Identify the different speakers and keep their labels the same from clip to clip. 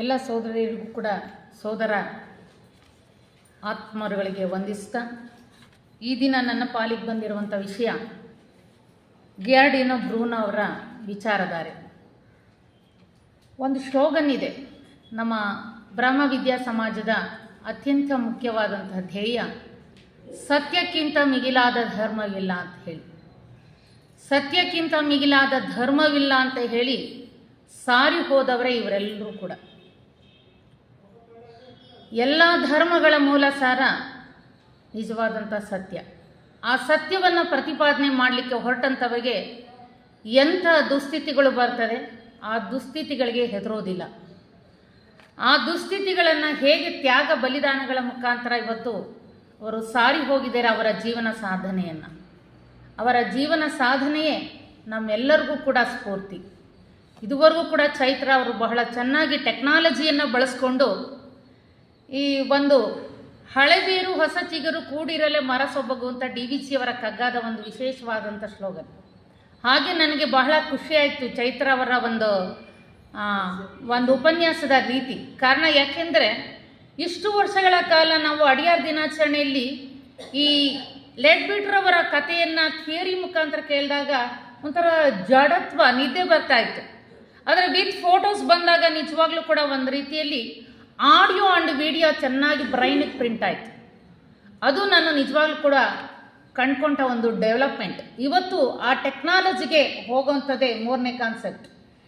Speaker 1: ಎಲ್ಲ ಸೋದರಿಗೂ ಕೂಡ ಸೋದರ ಆತ್ಮರುಗಳಿಗೆ ವಂದಿಸ್ತಾ, ಈ ದಿನ ನನ್ನ ಪಾಲಿಗೆ ಬಂದಿರುವಂಥ ವಿಷಯ ಗ್ಯಾರ್ಡಿನೋ ಬ್ರೂನೋ ಅವರ ವಿಚಾರಧಾರೆ. ಒಂದು ಶ್ಲೋಗನ್ ಇದೆ, ನಮ್ಮ ಬ್ರಹ್ಮ ವಿದ್ಯಾ ಸಮಾಜದ ಅತ್ಯಂತ ಮುಖ್ಯವಾದಂತಹ ಧ್ಯೇಯ, ಸತ್ಯಕ್ಕಿಂತ ಮಿಗಿಲಾದ ಧರ್ಮವಿಲ್ಲ ಅಂತ ಹೇಳಿ. ಸತ್ಯಕ್ಕಿಂತ ಮಿಗಿಲಾದ ಧರ್ಮವಿಲ್ಲ ಅಂತ ಹೇಳಿ ಸಾರಿ ಹೋದವರೇ ಇವರೆಲ್ಲರೂ ಕೂಡ. ಎಲ್ಲ ಧರ್ಮಗಳ ಮೂಲ ಸಾರ ನಿಜವಾದಂಥ ಸತ್ಯ. ಆ ಸತ್ಯವನ್ನು ಪ್ರತಿಪಾದನೆ ಮಾಡಲಿಕ್ಕೆ ಹೊರಟಂಥವರಿಗೆ ಎಂಥ ದುಸ್ಥಿತಿಗಳು ಬರ್ತದೆ, ಆ ದುಸ್ಥಿತಿಗಳಿಗೆ ಹೆದರೋದಿಲ್ಲ. ಆ ದುಸ್ಥಿತಿಗಳನ್ನು ಹೇಗೆ ತ್ಯಾಗ ಬಲಿದಾನಗಳ ಮುಖಾಂತರ ಇವತ್ತು ಅವರು ಸಾರಿ ಹೋಗಿದ್ದಾರೆ ಅವರ ಜೀವನ ಸಾಧನೆಯನ್ನು. ಅವರ ಜೀವನ ಸಾಧನೆಯೇ ನಮ್ಮೆಲ್ಲರಿಗೂ ಕೂಡ ಸ್ಫೂರ್ತಿ. ಇದುವರೆಗೂ ಕೂಡ ಚೈತ್ರ ಅವರು ಬಹಳ ಚೆನ್ನಾಗಿ ಟೆಕ್ನಾಲಜಿಯನ್ನು ಬಳಸ್ಕೊಂಡು ಈ ಒಂದು ಹಳೆಬೀರು ಹೊಸ ಚಿಗರು ಕೂಡಿರಲೆ ಮರ ಸೊಬಗು ಅಂತ ಡಿ ವಿ ಅವರ ಕಗ್ಗಾದ ಒಂದು ವಿಶೇಷವಾದಂಥ ಶ್ಲೋಗನ್. ಹಾಗೆ ನನಗೆ ಬಹಳ ಖುಷಿಯಾಯಿತು ಚೈತ್ರ ಅವರ ಒಂದು ಒಂದು ಉಪನ್ಯಾಸದ ರೀತಿ. ಕಾರಣ ಯಾಕೆಂದರೆ ಇಷ್ಟು ವರ್ಷಗಳ ಕಾಲ ನಾವು ಅಡಿಯಾರ್ ದಿನಾಚರಣೆಯಲ್ಲಿ ಈ ಲೆಡ್ ಬಿಟ್ರವರ ಕಥೆಯನ್ನು ಥಿಯರಿ ಮುಖಾಂತರ ಕೇಳಿದಾಗ ಒಂಥರ ಜಡತ್ವ, ನಿದ್ದೆ ಬರ್ತಾ ಇತ್ತು. ಆದರೆ ವಿತ್ ಫೋಟೋಸ್ ಬಂದಾಗ ನಿಜವಾಗ್ಲೂ ಕೂಡ ಒಂದು ರೀತಿಯಲ್ಲಿ ಆಡಿಯೋ ಆ್ಯಂಡ್ ವಿಡಿಯೋ ಚೆನ್ನಾಗಿ ಬ್ರೈನಿಗೆ ಪ್ರಿಂಟ್ ಆಯಿತು. ಅದು ನಾನು ನಿಜವಾಗ್ಲೂ ಕೂಡ ಕಂಡ್ಕೊಂಡ ಒಂದು ಡೆವಲಪ್ಮೆಂಟ್. ಇವತ್ತು ಆ ಟೆಕ್ನಾಲಜಿಗೆ ಹೋಗೋವಂಥದ್ದೇ ಮೂರನೇ ಕಾನ್ಸೆಪ್ಟ್.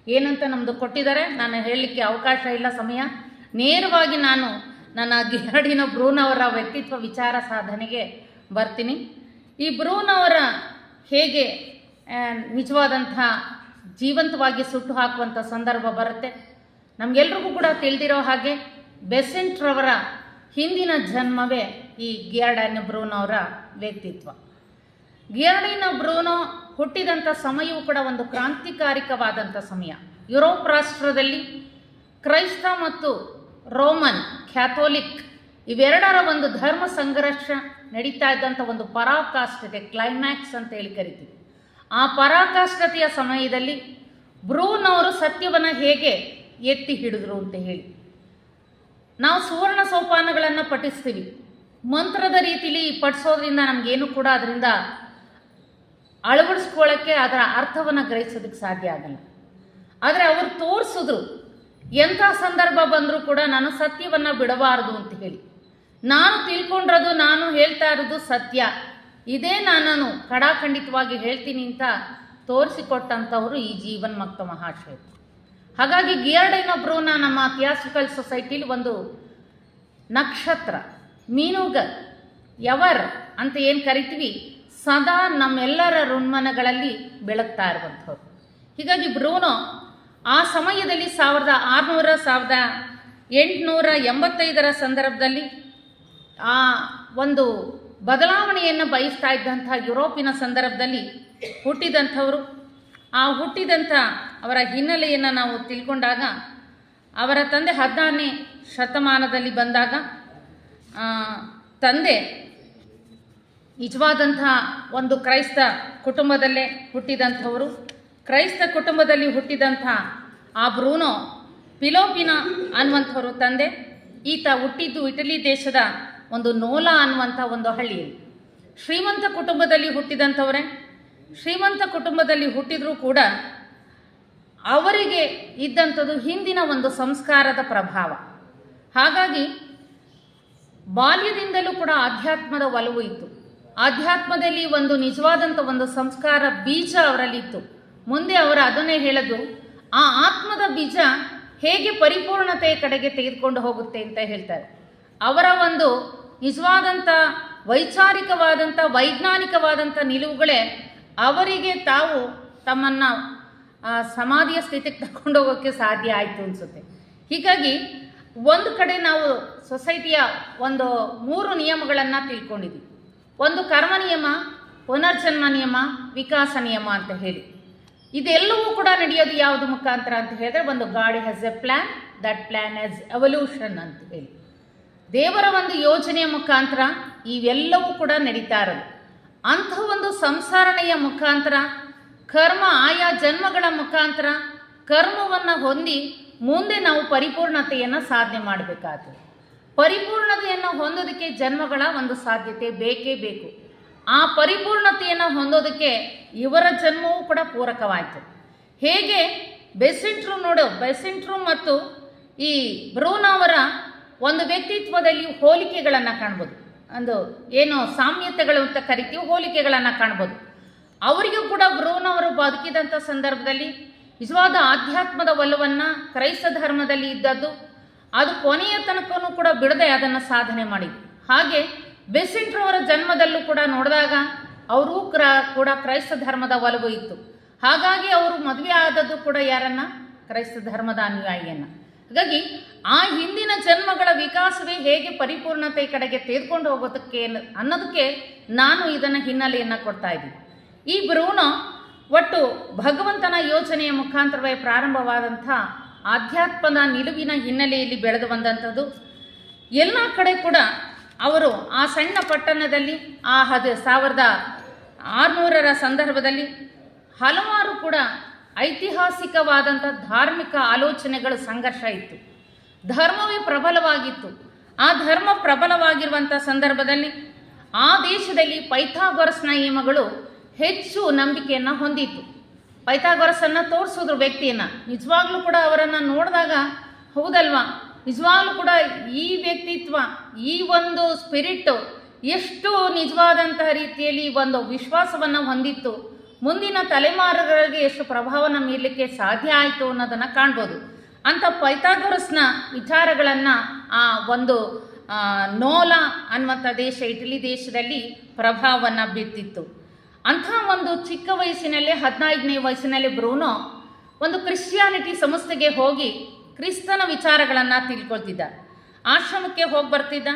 Speaker 1: ಏನಂತ ನಮ್ಮದು ಕೊಟ್ಟಿದ್ದಾರೆ, ನಾನು ಹೇಳಲಿಕ್ಕೆ ಅವಕಾಶ ಇಲ್ಲ ಸಮಯ. ನೇರವಾಗಿ ನಾನು ನನ್ನ ಗಿರಡಿನ ಅವರ ವ್ಯಕ್ತಿತ್ವ ವಿಚಾರ ಸಾಧನೆಗೆ ಬರ್ತೀನಿ. ಈ ಭ್ರೂನ್ ಅವರ ಹೇಗೆ ನಿಜವಾದಂತಹ ಜೀವಂತವಾಗಿ ಸುಟ್ಟು ಹಾಕುವಂಥ ಸಂದರ್ಭ ಬರುತ್ತೆ. ನಮಗೆಲ್ರಿಗೂ ಕೂಡ ತಿಳಿದಿರೋ ಹಾಗೆ ಬೆಸೆಂಟ್ರವರ ಹಿಂದಿನ ಜನ್ಮವೇ ಈ ಗಿಯರ್ಡನ್ ಬ್ರೂನೋರ ವ್ಯಕ್ತಿತ್ವ. ಗಿಯರ್ಡಿನ ಬ್ರೂನೋ ಹುಟ್ಟಿದಂಥ ಸಮಯವೂ ಕೂಡ ಒಂದು ಕ್ರಾಂತಿಕಾರಿಕವಾದಂಥ ಸಮಯ. ಯುರೋಪ್ ರಾಷ್ಟ್ರದಲ್ಲಿ ಕ್ರೈಸ್ತ ಮತ್ತು ರೋಮನ್ ಕ್ಯಾಥೋಲಿಕ್ ಇವೆರಡರ ಒಂದು ಧರ್ಮ ಸಂಘರ್ಷ ನಡೀತಾ ಇದ್ದಂಥ ಒಂದು ಪರಾಕಾಷ್ಠತೆ ಕ್ಲೈಮ್ಯಾಕ್ಸ್ ಅಂತ ಹೇಳಿ ಕರಿತೀವಿ. ಆ ಪರಾಕಾಷ್ಠತೆಯ ಸಮಯದಲ್ಲಿ ಬ್ರೂನ್ ಅವರು ಸತ್ಯವನ್ನು ಹೇಗೆ ಎತ್ತಿ ಹಿಡಿದ್ರು ಅಂತ ಹೇಳಿ. ನಾವು ಸುವರ್ಣ ಸೋಪಾನಗಳನ್ನು ಪಠಿಸ್ತೀವಿ. ಮಂತ್ರದ ರೀತಿಲಿ ಪಠಿಸೋದ್ರಿಂದ ನಮಗೇನು ಕೂಡ ಅದರಿಂದ ಅಳವಡಿಸ್ಕೊಳ್ಳೋಕ್ಕೆ ಅದರ ಅರ್ಥವನ್ನು ಗ್ರಹಿಸೋದಕ್ಕೆ ಸಾಧ್ಯ ಆಗಲ್ಲ. ಆದರೆ ಅವರು ತೋರಿಸಿದ್ರು, ಎಂಥ ಸಂದರ್ಭ ಬಂದರೂ ಕೂಡ ನಾನು ಸತ್ಯವನ್ನು ಬಿಡಬಾರದು ಅಂತ ಹೇಳಿ. ನಾನು ತಿಳ್ಕೊಂಡಿರೋದು, ನಾನು ಹೇಳ್ತಾ ಇರೋದು ಸತ್ಯ. ಇದೇ ನಾನು ಕಡಾಖಂಡಿತವಾಗಿ ಹೇಳ್ತೀನಿ ಅಂತ ತೋರಿಸಿಕೊಟ್ಟಂಥವರು ಈ ಜೀವನ್ ಮಕ್ತ ಮಹಾಶಯ ಹಾಗಾಗಿ ಗಿಯರ್ಡೈನ ಬ್ರೂನ ನಮ್ಮ ಥಿಯಾಸ್ಟಿಕಲ್ ಸೊಸೈಟಿಲಿ ಒಂದು ನಕ್ಷತ್ರ ಮೀನುಗ ಯವರ್ ಅಂತ ಏನು ಕರಿತೀವಿ, ಸದಾ ನಮ್ಮೆಲ್ಲರ ಋಣ್ಮನಗಳಲ್ಲಿ ಬೆಳಗ್ತಾ ಇರುವಂಥವ್ರು. ಹೀಗಾಗಿ ಬ್ರೂನೋ ಆ ಸಮಯದಲ್ಲಿ ಸಾವಿರದ ಆರುನೂರ, ಸಾವಿರದ ಎಂಟುನೂರ ಎಂಬತ್ತೈದರ ಸಂದರ್ಭದಲ್ಲಿ ಆ ಒಂದು ಬದಲಾವಣೆಯನ್ನು ಬಯಸ್ತಾ ಇದ್ದಂಥ ಯುರೋಪಿನ ಸಂದರ್ಭದಲ್ಲಿ ಹುಟ್ಟಿದಂಥವರು. ಆ ಹುಟ್ಟಿದಂಥ ಅವರ ಹಿನ್ನೆಲೆಯನ್ನು ನಾವು ತಿಳ್ಕೊಂಡಾಗ, ಅವರ ತಂದೆ ಹದಿನಾರನೇ ಶತಮಾನದಲ್ಲಿ ಬಂದಾಗ ತಂದೆ ನಿಜವಾದಂಥ ಒಂದು ಕ್ರೈಸ್ತ ಕುಟುಂಬದಲ್ಲೇ ಹುಟ್ಟಿದಂಥವರು. ಕ್ರೈಸ್ತ ಕುಟುಂಬದಲ್ಲಿ ಹುಟ್ಟಿದಂಥ ಆ ಬ್ರೂನೋ ಪಿಲೋಪಿನ ಅನ್ನುವಂಥವರು ತಂದೆ. ಈತ ಹುಟ್ಟಿದ್ದು ಇಟಲಿ ದೇಶದ ಒಂದು ನೋಲಾ ಅನ್ನುವಂಥ ಒಂದು ಹಳ್ಳಿ. ಶ್ರೀಮಂತ ಕುಟುಂಬದಲ್ಲಿ ಹುಟ್ಟಿದಂಥವರೇ. ಶ್ರೀಮಂತ ಕುಟುಂಬದಲ್ಲಿ ಹುಟ್ಟಿದರೂ ಕೂಡ ಅವರಿಗೆ ಇದ್ದಂಥದ್ದು ಹಿಂದಿನ ಒಂದು ಸಂಸ್ಕಾರದ ಪ್ರಭಾವ. ಹಾಗಾಗಿ ಬಾಲ್ಯದಿಂದಲೂ ಕೂಡ ಆಧ್ಯಾತ್ಮದ ಒಲವು ಇತ್ತು. ಆಧ್ಯಾತ್ಮದಲ್ಲಿ ಒಂದು ನಿಜವಾದಂಥ ಒಂದು ಸಂಸ್ಕಾರ ಬೀಜ ಅವರಲ್ಲಿತ್ತು. ಮುಂದೆ ಅವರು ಅದನ್ನೇ ಹೇಳೋದು, ಆ ಆತ್ಮದ ಬೀಜ ಹೇಗೆ ಪರಿಪೂರ್ಣತೆಯ ಕಡೆಗೆ ತೆಗೆದುಕೊಂಡು ಹೋಗುತ್ತೆ ಅಂತ ಹೇಳ್ತಾರೆ. ಅವರ ಒಂದು ನಿಜವಾದಂಥ, ವೈಚಾರಿಕವಾದಂಥ, ವೈಜ್ಞಾನಿಕವಾದಂಥ ನಿಲುವುಗಳೇ ಅವರಿಗೆ ತಾವು ತಮ್ಮನ್ನು ಸಮಾಧಿಯ ಸ್ಥಿತಿಗೆ ತಗೊಂಡು ಹೋಗೋಕ್ಕೆ ಸಾಧ್ಯ ಆಯಿತು ಅನಿಸುತ್ತೆ. ಹೀಗಾಗಿ ಒಂದು ಕಡೆ ನಾವು ಸೊಸೈಟಿಯ ಒಂದು ಮೂರು ನಿಯಮಗಳನ್ನು ತಿಳ್ಕೊಂಡಿದ್ವಿ. ಒಂದು ಕರ್ಮ ನಿಯಮ, ಪುನರ್ಜನ್ಮ ನಿಯಮ, ವಿಕಾಸ ನಿಯಮ ಅಂತ ಹೇಳಿ. ಇದೆಲ್ಲವೂ ಕೂಡ ನಡೆಯೋದು ಯಾವುದು ಮುಖಾಂತರ ಅಂತ ಹೇಳಿದ್ರೆ ಒಂದು ಗಾಡಿ has a plan that plan has evolution ಅಂತ ಹೇಳಿ. ದೇವರ ಒಂದು ಯೋಜನೆಯ ಮುಖಾಂತರ ಇವೆಲ್ಲವೂ ಕೂಡ ನಡೀತಾ ಇರೋದು. ಅಂಥ ಒಂದು ಸಂಸಾರಣೆಯ ಮುಖಾಂತರ ಕರ್ಮ ಆಯಾ ಜನ್ಮಗಳ ಮುಖಾಂತರ ಕರ್ಮವನ್ನು ಹೊಂದಿ ಮುಂದೆ ನಾವು ಪರಿಪೂರ್ಣತೆಯನ್ನು ಸಾಧನೆ ಮಾಡಬೇಕಾದ್ರೆ ಪರಿಪೂರ್ಣತೆಯನ್ನು ಹೊಂದೋದಕ್ಕೆ ಜನ್ಮಗಳ ಒಂದು ಸಾಧ್ಯತೆ ಬೇಕೇ ಬೇಕು. ಆ ಪರಿಪೂರ್ಣತೆಯನ್ನು ಹೊಂದೋದಕ್ಕೆ ಇವರ ಜನ್ಮವೂ ಕೂಡ ಪೂರಕವಾಯಿತು. ಹೇಗೆ? ಬೆಸೆಂಟ್ರು ನೋಡು, ಬೆಸೆಂಟ್ರು ಮತ್ತು ಈ ಬ್ರೂನ್ ಅವರ ಒಂದು ವ್ಯಕ್ತಿತ್ವದಲ್ಲಿ ಹೋಲಿಕೆಗಳನ್ನು ಕಾಣ್ಬೋದು. ಒಂದು ಏನು ಸಾಮ್ಯತೆಗಳು ಅಂತ ಕರಿತೀವಿ, ಹೋಲಿಕೆಗಳನ್ನು ಕಾಣ್ಬೋದು. ಅವರಿಗೂ ಕೂಡ ಬ್ರೂನ್ ಅವರು ಬದುಕಿದಂಥ ಸಂದರ್ಭದಲ್ಲಿ ನಿಜವಾದ ಆಧ್ಯಾತ್ಮದ ಒಲವನ್ನು ಕ್ರೈಸ್ತ ಧರ್ಮದಲ್ಲಿ ಇದ್ದದ್ದು, ಅದು ಕೊನೆಯ ತನಕನೂ ಕೂಡ ಬಿಡದೆ ಅದನ್ನು ಸಾಧನೆ ಮಾಡಿದ್ರು ಹಾಗೆ ಬೆಸೆಂಟ್ರವರ ಜನ್ಮದಲ್ಲೂ ಕೂಡ ನೋಡಿದಾಗ ಅವರೂ ಕ್ರ, ಕೂಡ ಕ್ರೈಸ್ತ ಧರ್ಮದ ಒಲವು ಇತ್ತು. ಹಾಗಾಗಿ ಅವರು ಮದುವೆ ಆದದ್ದು ಕೂಡ ಯಾರನ್ನ? ಕ್ರೈಸ್ತ ಧರ್ಮದ ಅನುಯಾಯಿಯನ್ನ. ಹಾಗಾಗಿ ಆ ಹಿಂದಿನ ಜನ್ಮಗಳ ವಿಕಾಸವೇ ಹೇಗೆ ಪರಿಪೂರ್ಣತೆ ಕಡೆಗೆ ತೆಗೆದುಕೊಂಡು ಹೋಗೋದಕ್ಕೆ ಅನ್ನೋದಕ್ಕೆ ನಾನು ಇದನ್ನು ಹಿನ್ನೆಲೆಯನ್ನು ಕೊಡ್ತಾ ಇದ್ದೀನಿ. ಈ ಬ್ರೂನೋ ಒಟ್ಟು ಭಗವಂತನ ಯೋಚನೆಯ ಮುಖಾಂತರವೇ ಪ್ರಾರಂಭವಾದಂಥ ಆಧ್ಯಾತ್ಮದ ನಿಲುವಿನ ಹಿನ್ನೆಲೆಯಲ್ಲಿ ಬೆಳೆದು ಬಂದಂಥದ್ದು. ಎಲ್ಲ ಕಡೆ ಕೂಡ ಅವರು ಆ ಸಣ್ಣ ಪಟ್ಟಣದಲ್ಲಿ, ಆ ಹದ ಸಾವಿರದ ಆರುನೂರರ ಸಂದರ್ಭದಲ್ಲಿ ಹಲವಾರು ಕೂಡ ಐತಿಹಾಸಿಕವಾದಂಥ ಧಾರ್ಮಿಕ ಆಲೋಚನೆಗಳು ಸಂಘರ್ಷ ಇತ್ತು. ಧರ್ಮವೇ ಪ್ರಬಲವಾಗಿತ್ತು. ಆ ಧರ್ಮ ಪ್ರಬಲವಾಗಿರುವಂಥ ಸಂದರ್ಭದಲ್ಲಿ ಆ ದೇಶದಲ್ಲಿ ಪೈಥಾಗೊರಸ್ನ ನಿಯಮಗಳು ಹೆಚ್ಚು ನಂಬಿಕೆಯನ್ನು ಹೊಂದಿತ್ತು. ಪೈಥಾಗೊರಸನ್ನು ತೋರಿಸಿದ್ರು ವ್ಯಕ್ತಿಯನ್ನು. ನಿಜವಾಗ್ಲೂ ಕೂಡ ಅವರನ್ನು ನೋಡಿದಾಗ, ಹೌದಲ್ವಾ? ನಿಜವಾಗ್ಲೂ ಕೂಡ ಈ ವ್ಯಕ್ತಿತ್ವ, ಈ ಒಂದು ಸ್ಪಿರಿಟ್ ಎಷ್ಟು ನಿಜವಾದಂತಹ ರೀತಿಯಲ್ಲಿ ಒಂದು ವಿಶ್ವಾಸವನ್ನು ಹೊಂದಿತ್ತು. ಮುಂದಿನ ತಲೆಮಾರುಗಳಿಗೆ ಎಷ್ಟು ಪ್ರಭಾವನ ಮೀರಲಿಕ್ಕೆ ಸಾಧ್ಯ ಆಯಿತು ಅನ್ನೋದನ್ನು ಕಾಣ್ಬೋದು. ಅಂಥ ಪೈಥಾಗೊರಸ್ನ ವಿಚಾರಗಳನ್ನು ಆ ಒಂದು ನೋಲಾ ಅನ್ನುವಂಥ ದೇಶ, ಇಟಲಿ ದೇಶದಲ್ಲಿ ಪ್ರಭಾವವನ್ನು ಬೀರ್ತಿತ್ತು ಅಂಥ ಒಂದು ಚಿಕ್ಕ ವಯಸ್ಸಿನಲ್ಲೇ, ಹದಿನೈದನೇ ವಯಸ್ಸಿನಲ್ಲಿ ಬ್ರೂನೋ ಒಂದು ಕ್ರಿಶ್ಚಿಯಾನಿಟಿ ಸಂಸ್ಥೆಗೆ ಹೋಗಿ ಕ್ರಿಸ್ತನ ವಿಚಾರಗಳನ್ನು ತಿಳ್ಕೊಳ್ತಿದ್ದ. ಆಶ್ರಮಕ್ಕೆ ಹೋಗಿ ಬರ್ತಿದ್ದ.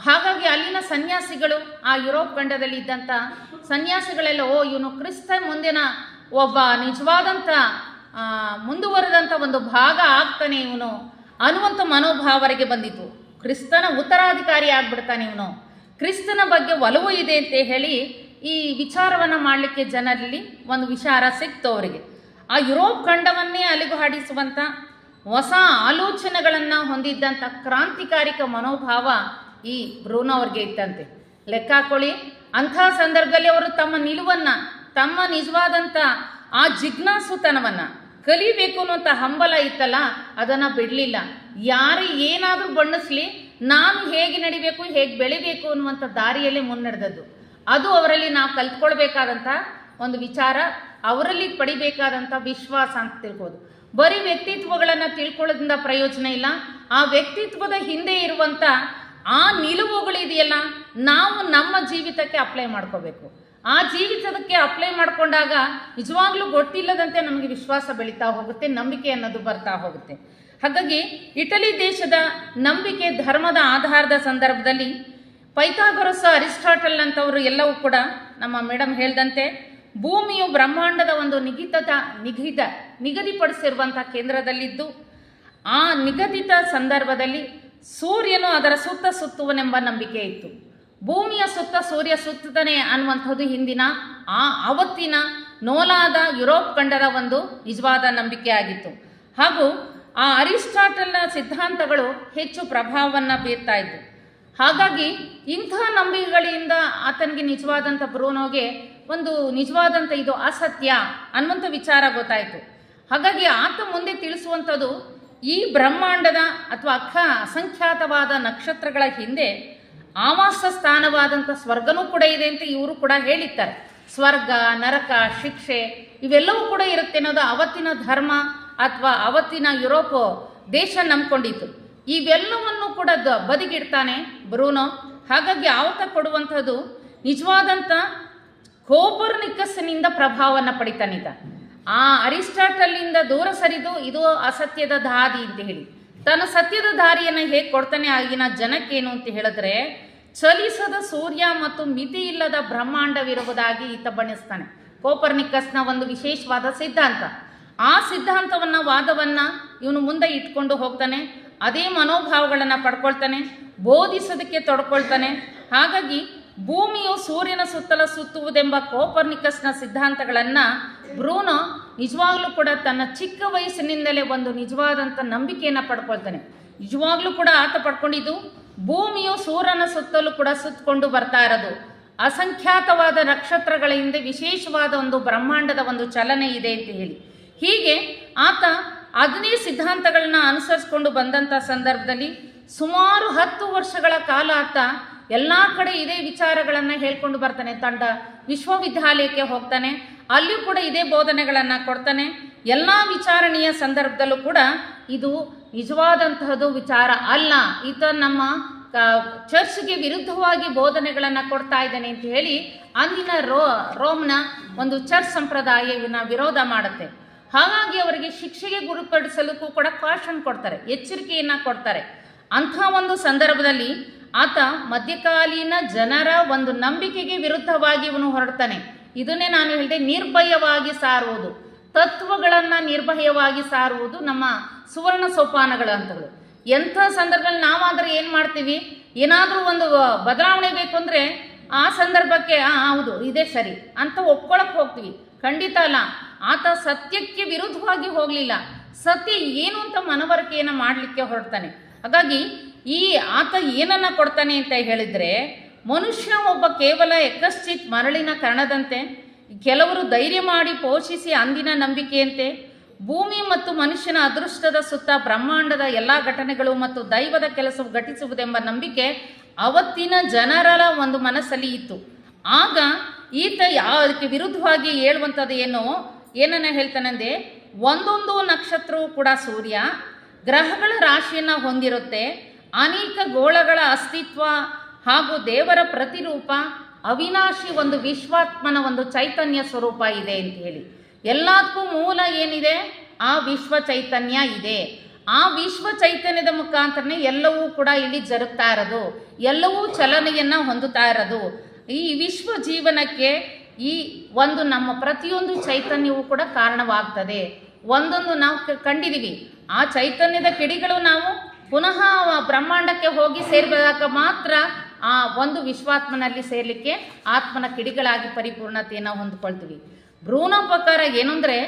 Speaker 1: ಹಾಗಾಗಿ ಅಲ್ಲಿನ ಸನ್ಯಾಸಿಗಳು ಆ ಯುರೋಪ್ ಖಂಡದಲ್ಲಿ ಇದ್ದಂಥ ಸನ್ಯಾಸಿಗಳೆಲ್ಲ, ಓ, ಇವನು ಕ್ರಿಸ್ತ ಮುಂದಿನ ಒಬ್ಬ ನಿಜವಾದಂಥ ಮುಂದುವರೆದಂಥ ಒಂದು ಭಾಗ ಆಗ್ತಾನೆ ಇವನು. ಅನ್ನುವಂಥ ಮನೋಭಾವರಿಗೆ ಬಂದಿತು ಕ್ರಿಸ್ತನ ಉತ್ತರಾಧಿಕಾರಿ ಆಗ್ಬಿಡ್ತಾನೆ ಇವನು. ಕ್ರಿಸ್ತನ ಬಗ್ಗೆ ಒಲವು ಇದೆ ಅಂತ ಹೇಳಿ ಈ ವಿಚಾರವನ್ನು ಮಾಡಲಿಕ್ಕೆ ಜನರಲ್ಲಿ ಒಂದು ವಿಚಾರ ಸಿಕ್ತು ಅವರಿಗೆ. ಆ ಯುರೋಪ್ ಖಂಡವನ್ನೇ ಅಲಿಗು ಹೊಸ ಆಲೋಚನೆಗಳನ್ನು ಹೊಂದಿದ್ದಂಥ ಕ್ರಾಂತಿಕಾರಿಕ ಮನೋಭಾವ ಈ ಬ್ರೂನೋ ಅವ್ರಿಗೆ ಇತ್ತಂತೆ. ಲೆಕ್ಕ ಹಾಕೊಳ್ಳಿ. ಅಂಥ ಸಂದರ್ಭದಲ್ಲಿ ಅವರು ತಮ್ಮ ನಿಲುವನ್ನು, ತಮ್ಮ ನಿಜವಾದಂಥ ಆ ಜಿಜ್ಞಾಸುತನವನ್ನು ಕಲಿಬೇಕು ಅನ್ನುವಂಥ ಹಂಬಲ ಇತ್ತಲ್ಲ, ಅದನ್ನು ಬಿಡಲಿಲ್ಲ. ಯಾರು ಏನಾದರೂ ಬಣ್ಣಿಸ್ಲಿ, ನಾನು ಹೇಗೆ ನಡಿಬೇಕು, ಹೇಗೆ ಬೆಳಿಬೇಕು ಅನ್ನುವಂಥ ದಾರಿಯಲ್ಲಿ ಮುನ್ನಡೆದದ್ದು. ಅದು ಅವರಲ್ಲಿ ನಾವು ಕಲ್ತ್ಕೊಳ್ಬೇಕಾದಂಥ ಒಂದು ವಿಚಾರ, ಅವರಲ್ಲಿ ಪಡಿಬೇಕಾದಂಥ ವಿಶ್ವಾಸ ಅಂತ ತಿಳ್ಬೋದು ಬರೀ ವ್ಯಕ್ತಿತ್ವಗಳನ್ನು ತಿಳ್ಕೊಳ್ಳೋದ್ರಿಂದ ಪ್ರಯೋಜನ ಇಲ್ಲ. ಆ ವ್ಯಕ್ತಿತ್ವದ ಹಿಂದೆ ಇರುವಂಥ ಆ ನಿಲುವುಗಳಿದೆಯಲ್ಲ ನಾವು ನಮ್ಮ ಜೀವಿತಕ್ಕೆ ಅಪ್ಲೈ ಮಾಡ್ಕೋಬೇಕು. ಆ ಜೀವಿತದಕ್ಕೆ ಅಪ್ಲೈ ಮಾಡಿಕೊಂಡಾಗ ನಿಜವಾಗ್ಲೂ ಗೊತ್ತಿಲ್ಲದಂತೆ ನಮಗೆ ವಿಶ್ವಾಸ ಬೆಳೀತಾ ಹೋಗುತ್ತೆ, ನಂಬಿಕೆ ಅನ್ನೋದು ಬರ್ತಾ ಹೋಗುತ್ತೆ. ಹಾಗಾಗಿ ಇಟಲಿ ದೇಶದ ನಂಬಿಕೆ, ಧರ್ಮದ ಆಧಾರದ ಸಂದರ್ಭದಲ್ಲಿ ಪೈಥಾಗೊರಸ್ ಅರಿಸ್ಟಾಟಲ್ ಅಂತವರು ಎಲ್ಲವೂ ಕೂಡ ನಮ್ಮ ಮೇಡಮ್ ಹೇಳ್ದಂತೆ ಭೂಮಿಯು ಬ್ರಹ್ಮಾಂಡದ ಒಂದು ನಿಗದಿತ ನಿಗದಿತ ನಿಗದಿಪಡಿಸಿರುವಂಥ ಕೇಂದ್ರದಲ್ಲಿದ್ದು, ಆ ನಿಗದಿತ ಸಂದರ್ಭದಲ್ಲಿ ಸೂರ್ಯನು ಅದರ ಸುತ್ತ ಸುತ್ತುವನೆಂಬ ನಂಬಿಕೆ ಇತ್ತು. ಭೂಮಿಯ ಸುತ್ತ ಸೂರ್ಯ ಸುತ್ತುತ್ತಾನೆ ಅನ್ನುವಂಥದ್ದು ಹಿಂದಿನ, ಆ ಅವತ್ತಿನ ನೋಲಾದ ಯುರೋಪ್ ಖಂಡರ ಒಂದು ನಿಜವಾದ ನಂಬಿಕೆ ಆಗಿತ್ತು. ಹಾಗೂ ಆ ಅರಿಸ್ಟಾಟಲ್ನ ಸಿದ್ಧಾಂತಗಳು ಹೆಚ್ಚು ಪ್ರಭಾವವನ್ನು ಬೀರ್ತಾ ಇದ್ವು. ಹಾಗಾಗಿ ಇಂಥ ನಂಬಿಕೆಗಳಿಂದ ಆತನಿಗೆ ನಿಜವಾದಂಥ ಬ್ರೂನೋಗೆ ಒಂದು ನಿಜವಾದಂಥ ಇದು ಅಸತ್ಯ ಅನ್ನುವಂಥ ವಿಚಾರ ಗೊತ್ತಾಯಿತು. ಹಾಗಾಗಿ ಆತ ಮುಂದೆ ತಿಳಿಸುವಂಥದ್ದು ಈ ಬ್ರಹ್ಮಾಂಡದ ಅಥವಾ ಅಖ ಅಸಂಖ್ಯಾತವಾದ ನಕ್ಷತ್ರಗಳ ಹಿಂದೆ ಆವಾಸ ಸ್ಥಾನವಾದಂಥ ಸ್ವರ್ಗನೂ ಕೂಡ ಇದೆ ಅಂತ ಇವರು ಕೂಡ ಹೇಳಿದ್ದಾರೆ ಸ್ವರ್ಗ, ನರಕ, ಶಿಕ್ಷೆ ಇವೆಲ್ಲವೂ ಕೂಡ ಇರುತ್ತೆ ಅನ್ನೋದು ಅವತ್ತಿನ ಧರ್ಮ ಅಥವಾ ಅವತ್ತಿನ ಯುರೋಪ್ ದೇಶ ನಂಬ್ಕೊಂಡಿತ್ತು ಇವೆಲ್ಲವನ್ನು ಕೂಡ ಬದಿಗಿಡ್ತಾನೆ ಬ್ರೂನೋ? ಹಾಗಾಗಿ ಆವತ್ತ ಕೊಡುವಂಥದ್ದು ನಿಜವಾದಂಥ ಕೋಪರ್ನಿಕಸ್ನಿಂದ ಪ್ರಭಾವವನ್ನು ಪಡಿತಾನಿದ್ದ ಆ ಅರಿಸ್ಟಾಟಲ್ನಿಂದ ದೂರ ಸರಿದು ಇದು ಅಸತ್ಯದ ದಾರಿ ಅಂತ ಹೇಳಿ. ತನ್ನ ಸತ್ಯದ ದಾರಿಯನ್ನು ಹೇಗೆ ಕೊಡ್ತಾನೆ ಆಗಿನ ಜನಕ್ಕೇನು ಅಂತ ಹೇಳಿದ್ರೆ, ಚಲಿಸದ ಸೂರ್ಯ ಮತ್ತು ಮಿತಿ ಇಲ್ಲದ ಬ್ರಹ್ಮಾಂಡವಿರುವುದಾಗಿ ಈತ ಬಣ್ಣಿಸ್ತಾನೆ. ಕೋಪರ್ನಿಕಸ್ನ ಒಂದು ವಿಶೇಷವಾದ ಸಿದ್ಧಾಂತ. ಆ ಸಿದ್ಧಾಂತವನ್ನು ವಾದವನ್ನು ಇವನು ಮುಂದೆ ಇಟ್ಕೊಂಡು ಹೋಗ್ತಾನೆ. ಅದೇ ಮನೋಭಾವಗಳನ್ನು ಪಡ್ಕೊಳ್ತಾನೆ, ಬೋಧಿಸೋದಕ್ಕೆ ತೊಡ್ಕೊಳ್ತಾನೆ. ಹಾಗಾಗಿ ಭೂಮಿಯು ಸೂರ್ಯನ ಸುತ್ತಲ ಸುತ್ತುವುದೆಂಬ ಕೋಪರ್ನಿಕಸ್ನ ಸಿದ್ಧಾಂತಗಳನ್ನು ಬ್ರೂನೋ ನಿಜವಾಗ್ಲೂ ಕೂಡ ತನ್ನ ಚಿಕ್ಕ ವಯಸ್ಸಿನಿಂದಲೇ ಒಂದು ನಿಜವಾದಂಥ ನಂಬಿಕೆಯನ್ನು ಪಡ್ಕೊಳ್ತಾನೆ. ನಿಜವಾಗ್ಲೂ ಕೂಡ ಆತ ಪಡ್ಕೊಂಡಿದ್ದು ಭೂಮಿಯು ಸೂರ್ಯನ ಸುತ್ತಲೂ ಕೂಡ ಸುತ್ತಕೊಂಡು ಬರ್ತಾ ಇರೋದು. ಅಸಂಖ್ಯಾತವಾದ ನಕ್ಷತ್ರಗಳ ಹಿಂದೆ ವಿಶೇಷವಾದ ಒಂದು ಬ್ರಹ್ಮಾಂಡದ ಒಂದು ಚಲನೆ ಇದೆ ಅಂತ ಹೇಳಿ. ಹೀಗೆ ಆತ ಅದನ್ನೇ ಸಿದ್ಧಾಂತಗಳನ್ನ ಅನುಸರಿಸ್ಕೊಂಡು ಬಂದಂಥ ಸಂದರ್ಭದಲ್ಲಿ ಸುಮಾರು ಹತ್ತು ವರ್ಷಗಳ ಕಾಲ ಆತ ಎಲ್ಲ ಕಡೆ ಇದೇ ವಿಚಾರಗಳನ್ನು ಹೇಳ್ಕೊಂಡು ಬರ್ತಾನೆ. ತಂಡ ವಿಶ್ವವಿದ್ಯಾಲಯಕ್ಕೆ ಹೋಗ್ತಾನೆ. ಅಲ್ಲಿಯೂ ಕೂಡ ಇದೇ ಬೋಧನೆಗಳನ್ನು ಕೊಡ್ತಾನೆ. ಎಲ್ಲ ವಿಚಾರಣೆಯ ಸಂದರ್ಭದಲ್ಲೂ ಕೂಡ ಇದು ನಿಜವಾದಂತಹದ್ದು ವಿಚಾರ ಅಲ್ಲ. ಈತ ನಮ್ಮ ಚರ್ಚ್ಗೆ ವಿರುದ್ಧವಾಗಿ ಬೋಧನೆಗಳನ್ನು ಕೊಡ್ತಾ ಇದ್ದಾನೆ ಅಂತ ಹೇಳಿ ಅಂದಿನ ರೋ, ರೋಮ್ನ ಒಂದು ಚರ್ಚ್ ಸಂಪ್ರದಾಯವನ್ನು ವಿರೋಧ ಮಾಡುತ್ತೆ. ಹಾಗಾಗಿ ಅವರಿಗೆ ಶಿಕ್ಷೆಗೆ ಗುರುಪಡಿಸಲಿಕ್ಕೂ ಕೂಡ ಕಾಶನ್ ಕೊಡ್ತಾರೆ, ಎಚ್ಚರಿಕೆಯನ್ನು ಕೊಡ್ತಾರೆ. ಅಂಥ ಒಂದು ಸಂದರ್ಭದಲ್ಲಿ ಆತ ಮಧ್ಯಕಾಲೀನ ಜನರ ಒಂದು ನಂಬಿಕೆಗೆ ವಿರುದ್ಧವಾಗಿ ಇವನು ಹೊರಡ್ತಾನೆ. ಇದನ್ನೇ ನಾನು ಹೇಳಿದೆ, ನಿರ್ಭಯವಾಗಿ ಸಾರುವುದು. ತತ್ವಗಳನ್ನು ನಿರ್ಭಯವಾಗಿ ಸಾರುವುದು ನಮ್ಮ ಸುವರ್ಣ ಸೋಪಾನಗಳ ಅಂತಗಳು ಎಂಥ ಸಂದರ್ಭದಲ್ಲಿ ನಾವಾದರೆ ಏನು ಮಾಡ್ತೀವಿ? ಏನಾದರೂ ಒಂದು ಬದಲಾವಣೆ ಬೇಕು ಅಂದರೆ ಆ ಸಂದರ್ಭಕ್ಕೆ ಹೌದು, ಇದೇ ಸರಿ ಅಂತ ಒಪ್ಕೊಳಕ್ಕೆ ಹೋಗ್ತೀವಿ. ಖಂಡಿತ ಅಲ್ಲ. ಆತ ಸತ್ಯಕ್ಕೆ ವಿರುದ್ಧವಾಗಿ ಹೋಗಲಿಲ್ಲ. ಸತ್ಯ ಏನು ಅಂತ ಮನವರಿಕೆಯನ್ನು ಮಾಡಲಿಕ್ಕೆ ಹೊರಡ್ತಾನೆ. ಹಾಗಾಗಿ ಈ ಆತ ಏನನ್ನ ಕೊಡ್ತಾನೆ ಅಂತ ಹೇಳಿದರೆ, ಮನುಷ್ಯ ಒಬ್ಬ ಕೇವಲ ಎಕಶ್ಚಿತ್ ಮರಳಿನ ಕಣದಂತೆ ಕೆಲವರು ಧೈರ್ಯ ಮಾಡಿ ಪೋಷಿಸಿ ಅಂದಿನ ನಂಬಿಕೆಯಂತೆ, ಭೂಮಿ ಮತ್ತು ಮನುಷ್ಯನ ಅದೃಷ್ಟದ ಸುತ್ತ ಬ್ರಹ್ಮಾಂಡದ ಎಲ್ಲ ಘಟನೆಗಳು ಮತ್ತು ದೈವದ ಕೆಲಸವು ಘಟಿಸುವುದೆಂಬ ನಂಬಿಕೆ ಅವತ್ತಿನ ಜನರ ಒಂದು ಮನಸ್ಸಲ್ಲಿ ಇತ್ತು. ಆಗ ಈತ ಯಾವ ಅದಕ್ಕೆ ವಿರುದ್ಧವಾಗಿ ಹೇಳುವಂಥದ್ದು ಏನು? ಏನನ್ನ ಹೇಳ್ತಾನಂದೆ? ಒಂದೊಂದು ನಕ್ಷತ್ರವೂ ಕೂಡ ಸೂರ್ಯ, ಗ್ರಹಗಳ ರಾಶಿಯನ್ನು ಹೊಂದಿರುತ್ತೆ. ಅನೇಕ ಗೋಳಗಳ ಅಸ್ತಿತ್ವ ಹಾಗೂ ದೇವರ ಪ್ರತಿರೂಪ, ಅವಿನಾಶಿ ಒಂದು ವಿಶ್ವಾತ್ಮನ ಒಂದು ಚೈತನ್ಯ ಸ್ವರೂಪ ಇದೆ ಅಂತ ಹೇಳಿ. ಎಲ್ಲದಕ್ಕೂ ಮೂಲ ಏನಿದೆ? ಆ ವಿಶ್ವ ಚೈತನ್ಯ ಇದೆ. ಆ ವಿಶ್ವ ಚೈತನ್ಯದ ಮುಖಾಂತರನೇ ಎಲ್ಲವೂ ಕೂಡ ಇಲ್ಲಿ ಜರುಗ್ತಾ ಇರೋದು. ಎಲ್ಲವೂ ಚಲನೆಯನ್ನು ಹೊಂದುತ್ತಾ ಇರೋದು. ಈ ವಿಶ್ವ ಜೀವನಕ್ಕೆ ಈ ಒಂದು ನಮ್ಮ ಪ್ರತಿಯೊಂದು ಚೈತನ್ಯವೂ ಕೂಡ ಕಾರಣವಾಗ್ತದೆ. ಒಂದೊಂದು ನಾವು ಕಂಡಿದ್ದೀವಿ ಆ ಚೈತನ್ಯದ ಕಿಡಿಗಳು ನಾವು ಪುನಃ ಬ್ರಹ್ಮಾಂಡಕ್ಕೆ ಹೋಗಿ ಸೇರಿದಾಗ ಮಾತ್ರ ಆ ಒಂದು ವಿಶ್ವಾತ್ಮನಲ್ಲಿ ಸೇರಲಿಕ್ಕೆ ಆತ್ಮನ ಕಿಡಿಗಳಾಗಿ ಪರಿಪೂರ್ಣತೆಯನ್ನು ಹೊಂದ್ಕೊಳ್ತೀವಿ. ಭ್ರೂಣೋಪಕಾರ ಏನಂದ್ರೆ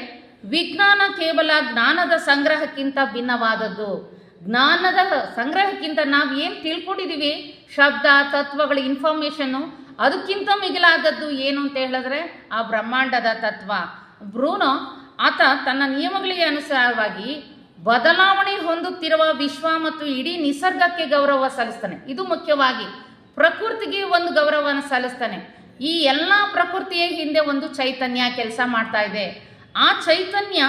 Speaker 1: ವಿಜ್ಞಾನ ಕೇವಲ ಜ್ಞಾನದ ಸಂಗ್ರಹಕ್ಕಿಂತ ಭಿನ್ನವಾದದ್ದು. ಜ್ಞಾನದ ಸಂಗ್ರಹಕ್ಕಿಂತ ನಾವು ಏನು ತಿಳ್ಕೊಂಡಿದ್ದೀವಿ ಶಬ್ದ, ತತ್ವಗಳ ಇನ್ಫಾರ್ಮೇಷನ್ನು ಅದಕ್ಕಿಂತ ಮಿಗಿಲಾದದ್ದು ಏನು ಅಂತ ಹೇಳಿದ್ರೆ ಆ ಬ್ರಹ್ಮಾಂಡದ ತತ್ವ. ಬ್ರೂನೋ ಆತ ತನ್ನ ನಿಯಮಗಳಿಗೆ ಅನುಸಾರವಾಗಿ ಬದಲಾವಣೆ ಹೊಂದುತ್ತಿರುವ ವಿಶ್ವ ಮತ್ತು ಇಡೀ ನಿಸರ್ಗಕ್ಕೆ ಗೌರವ ಸಲ್ಲಿಸ್ತಾನೆ. ಇದು ಮುಖ್ಯವಾಗಿ ಪ್ರಕೃತಿಗೆ ಒಂದು ಗೌರವವನ್ನು ಸಲ್ಲಿಸ್ತಾನೆ. ಈ ಎಲ್ಲ ಪ್ರಕೃತಿಯ ಹಿಂದೆ ಒಂದು ಚೈತನ್ಯ ಕೆಲಸ ಮಾಡ್ತಾ ಇದೆ. ಆ ಚೈತನ್ಯ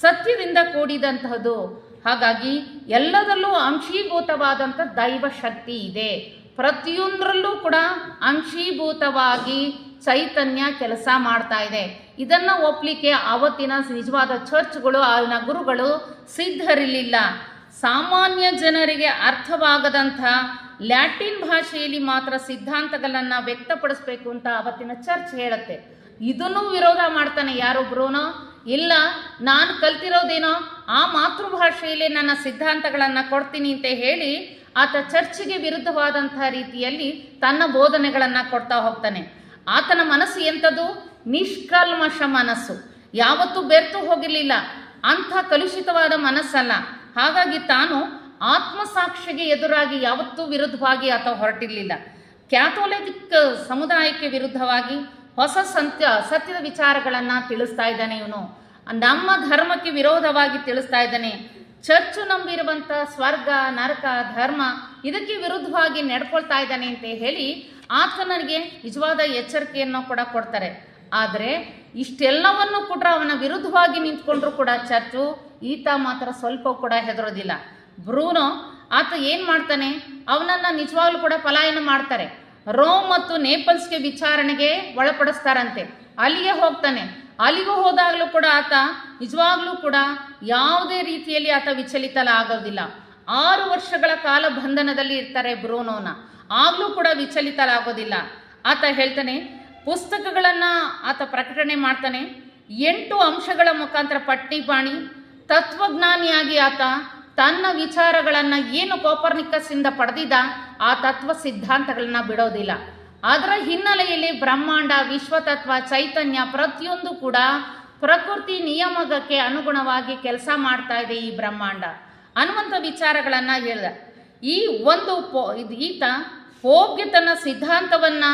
Speaker 1: ಸತ್ಯದಿಂದ ಕೂಡಿದಂತಹದ್ದು ಹಾಗಾಗಿ ಎಲ್ಲದರಲ್ಲೂ ಅಂಶೀಭೂತವಾದಂಥ ದೈವ ಶಕ್ತಿ ಇದೆ. ಪ್ರತಿಯೊಂದರಲ್ಲೂ ಕೂಡ ಅಂಶೀಭೂತವಾಗಿ ಚೈತನ್ಯ ಕೆಲಸ ಮಾಡ್ತಾ ಇದೆ. ಇದನ್ನು ಒಪ್ಪಲಿಕ್ಕೆ ಆವತ್ತಿನ ನಿಜವಾದ ಚರ್ಚ್ಗಳು ಆ ಗುರುಗಳು ಸಿದ್ಧರಿರಲಿಲ್ಲ ಸಾಮಾನ್ಯ ಜನರಿಗೆ ಅರ್ಥವಾಗದಂಥ ಲ್ಯಾಟಿನ್ ಭಾಷೆಯಲ್ಲಿ ಮಾತ್ರ ಸಿದ್ಧಾಂತಗಳನ್ನು ವ್ಯಕ್ತಪಡಿಸಬೇಕು ಅಂತ ಅವತ್ತಿನ ಚರ್ಚ್ ಹೇಳುತ್ತೆ. ಇದನ್ನು ವಿರೋಧ ಮಾಡ್ತಾನೆ ಯಾರು ಇಲ್ಲ, ನಾನು ಕಲ್ತಿರೋದೇನೋ ಆ ಮಾತೃಭಾಷೆಯಲ್ಲಿ ನನ್ನ ಸಿದ್ಧಾಂತಗಳನ್ನು ಕೊಡ್ತೀನಿ ಅಂತ ಹೇಳಿ ಆತ ಚರ್ಚಿಗೆ ವಿರುದ್ಧವಾದಂಥ ರೀತಿಯಲ್ಲಿ ತನ್ನ ಬೋಧನೆಗಳನ್ನು ಕೊಡ್ತಾ ಹೋಗ್ತಾನೆ. ಆತನ ಮನಸ್ಸು ಎಂಥದ್ದು? ನಿಷ್ಕಲ್ಮಶ ಮನಸ್ಸು. ಯಾವತ್ತೂ ಬೆರ್ತು ಹೋಗಿರಲಿಲ್ಲ. ಅಂಥ ಕಲುಷಿತವಾದ ಮನಸ್ಸಲ್ಲ. ಹಾಗಾಗಿ ತಾನು ಆತ್ಮಸಾಕ್ಷಿಗೆ ಎದುರಾಗಿ ಯಾವತ್ತೂ ವಿರುದ್ಧವಾಗಿ ಆತ ಹೊರಟಿರಲಿಲ್ಲ. ಕ್ಯಾಥೋಲಿಕ್ ಸಮುದಾಯಕ್ಕೆ ವಿರುದ್ಧವಾಗಿ ಹೊಸ ಸತ್ಯ, ಸತ್ಯದ ವಿಚಾರಗಳನ್ನು ತಿಳಿಸ್ತಾ ಇದ್ದಾನೆ ಇವನು. ನಮ್ಮ ಧರ್ಮಕ್ಕೆ ವಿರೋಧವಾಗಿ ತಿಳಿಸ್ತಾ ಇದ್ದಾನೆ. ಚರ್ಚು ನಂಬಿರುವಂಥ ಸ್ವರ್ಗ, ನರಕ, ಧರ್ಮ ಇದಕ್ಕೆ ವಿರುದ್ಧವಾಗಿ ನಡ್ಕೊಳ್ತಾ ಇದ್ದಾನೆ ಅಂತ ಹೇಳಿ ಆತನಿಗೆ ನಿಜವಾದ ಎಚ್ಚರಿಕೆಯನ್ನು ಕೂಡ ಕೊಡ್ತಾರೆ. ಆದರೆ ಇಷ್ಟೆಲ್ಲವನ್ನು ಕೂಡ ಅವನ ವಿರುದ್ಧವಾಗಿ ನಿಂತ್ಕೊಂಡ್ರು ಕೂಡ ಚರ್ಚು, ಈತ ಮಾತ್ರ ಸ್ವಲ್ಪ ಕೂಡ ಹೆದರೋದಿಲ್ಲ. ಬ್ರೂನೋ ಆತ ಏನು ಮಾಡ್ತಾನೆ? ಅವನನ್ನು ನಿಜವಾಗ್ಲೂ ಕೂಡ ಪಲಾಯನ ಮಾಡ್ತಾರೆ. ರೋಮ್ ಮತ್ತು ನೇಪಲ್ಸ್ಗೆ ವಿಚಾರಣೆಗೆ ಒಳಪಡಿಸ್ತಾರಂತೆ. ಅಲ್ಲಿಗೆ ಹೋಗ್ತಾನೆ. ಅಲ್ಲಿಗೂ ಹೋದಾಗಲೂ ಕೂಡ ಆತ, ನಿಜವಾಗ್ಲೂ ಕೂಡ ಯಾವುದೇ ರೀತಿಯಲ್ಲಿ ಆತ ವಿಚಲಿತಲ ಆಗೋದಿಲ್ಲ ಆರು ವರ್ಷಗಳ ಕಾಲ ಬಂಧನದಲ್ಲಿ ಇರ್ತಾರೆ ಬ್ರೂನೋನ. ಆಗಲೂ ಕೂಡ ವಿಚಲಿತಲಾಗೋದಿಲ್ಲ ಆತ ಹೇಳ್ತಾನೆ, ಪುಸ್ತಕಗಳನ್ನು ಆತ ಪ್ರಕಟಣೆ ಮಾಡ್ತಾನೆ. ಎಂಟು ಅಂಶಗಳ ಮುಖಾಂತರ ಪಟ್ಟಿ ಬಾಣಿ, ತತ್ವಜ್ಞಾನಿಯಾಗಿ ಆತ ತನ್ನ ವಿಚಾರಗಳನ್ನು ಏನು ಕೋಪರ್ನಿಕಸ್ಸಿಂದ ಪಡೆದಿದ್ದ ಆ ತತ್ವ ಸಿದ್ಧಾಂತಗಳನ್ನ ಬಿಡೋದಿಲ್ಲ. ಅದರ ಹಿನ್ನೆಲೆಯಲ್ಲಿ ಬ್ರಹ್ಮಾಂಡ, ವಿಶ್ವತತ್ವ, ಚೈತನ್ಯ ಪ್ರತಿಯೊಂದು ಕೂಡ ಪ್ರಕೃತಿ ನಿಯಮಗಕ್ಕೆ ಅನುಗುಣವಾಗಿ ಕೆಲಸ ಮಾಡ್ತಾ ಇದೆ ಈ ಬ್ರಹ್ಮಾಂಡ. ಅನ್ನುವಂಥ ವಿಚಾರಗಳನ್ನು ಹೇಳಿದ. ಈ ಒಂದು ಪೋ, ಇದು ಈತ ಹೋಗಿ ತನ್ನ ಸಿದ್ಧಾಂತವನ್ನ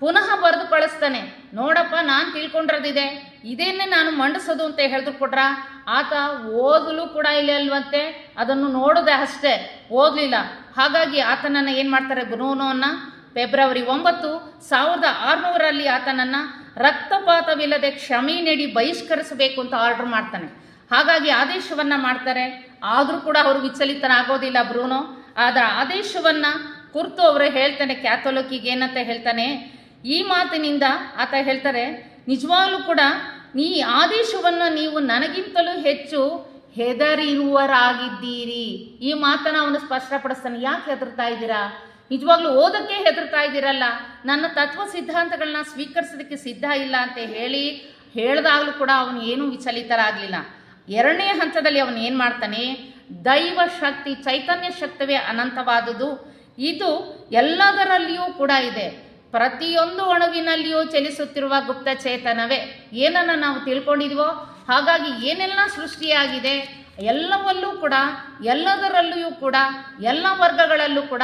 Speaker 1: ಪುನಃ ಬರೆದು ಕಳಿಸ್ತಾನೆ ನೋಡಪ್ಪ, ನಾನು ತಿಳ್ಕೊಂಡಿರೋದಿದೆ. ಇದೇನೆ ನಾನು ಮಂಡಿಸೋದು ಅಂತ ಹೇಳಿದ್ರು ಕೊಟ್ರ ಆತ ಓದಲು ಕೂಡ ಇಲ್ಲ ಅಲ್ವಂತೆ, ಅದನ್ನು ನೋಡದೆ ಅಷ್ಟೇ, ಓದಲಿಲ್ಲ. ಹಾಗಾಗಿ ಆತನನ್ನು ಏನು ಮಾಡ್ತಾರೆ ಬ್ರೂನೋನ್ನ ಫೆಬ್ರವರಿ ಒಂಬತ್ತು ಸಾವಿರದ ಆರುನೂರಲ್ಲಿ ಆತನನ್ನು ರಕ್ತಪಾತವಿಲ್ಲದೆ ಕ್ಷಮೆ ನೀಡಿ ಬಹಿಷ್ಕರಿಸಬೇಕು ಅಂತ ಆರ್ಡರ್ ಮಾಡ್ತಾನೆ. ಹಾಗಾಗಿ ಆದೇಶವನ್ನ ಮಾಡ್ತಾರೆ. ಆದರೂ ಕೂಡ ಅವರು ವಿಚಲಿತನ ಆಗೋದಿಲ್ಲ ಬ್ರೂನೋ. ಅದರ ಆದೇಶವನ್ನ ಕುರ್ತು ಅವರು ಹೇಳ್ತಾನೆ ಕ್ಯಾಥೋಲಿಕ್ಕಿಗೆ ಏನಂತ ಹೇಳ್ತಾನೆ. ಈ ಮಾತಿನಿಂದ ಆತ ಹೇಳ್ತಾರೆ ನಿಜವಾಗ್ಲೂ ಕೂಡ ಈ ಆದೇಶವನ್ನು ನೀವು ನನಗಿಂತಲೂ ಹೆಚ್ಚು ಹೆದರಿರುವರಾಗಿದ್ದೀರಿ ಈ ಮಾತನ್ನ ಅವನು ಸ್ಪಷ್ಟಪಡಿಸ್ತಾನೆ. ಯಾಕೆ ಹೆದರ್ತಾ ಇದ್ದೀರಾ? ನಿಜವಾಗ್ಲೂ ಓದಕ್ಕೆ ಹೆದರ್ತಾ ಇದ್ದೀರಲ್ಲ. ನನ್ನ ತತ್ವ ಸಿದ್ಧಾಂತಗಳನ್ನ ಸ್ವೀಕರಿಸೋದಕ್ಕೆ ಸಿದ್ಧ ಇಲ್ಲ ಅಂತ ಹೇಳಿ ಹೇಳ್ದಾಗಲೂ ಕೂಡ ಅವನು ಏನೂ ವಿಚಲಿತರಾಗಲಿಲ್ಲ. ಎರಡನೇ ಹಂತದಲ್ಲಿ ಅವನು ಏನು ಮಾಡ್ತಾನೆ? ದೈವ ಶಕ್ತಿ, ಚೈತನ್ಯ ಶಕ್ತವೇ ಅನಂತವಾದುದು. ಇದು ಎಲ್ಲದರಲ್ಲಿಯೂ ಕೂಡ ಇದೆ. ಪ್ರತಿಯೊಂದು ಒಣಗಿನಲ್ಲಿಯೂ ಚಲಿಸುತ್ತಿರುವ ಗುಪ್ತ ಚೇತನವೇ, ಏನನ್ನು ನಾವು ತಿಳ್ಕೊಂಡಿದ್ವೋ, ಹಾಗಾಗಿ ಏನೆಲ್ಲ ಸೃಷ್ಟಿಯಾಗಿದೆ, ಎಲ್ಲವಲ್ಲೂ ಕೂಡ, ಎಲ್ಲದರಲ್ಲಿಯೂ ಕೂಡ, ಎಲ್ಲ ವರ್ಗಗಳಲ್ಲೂ ಕೂಡ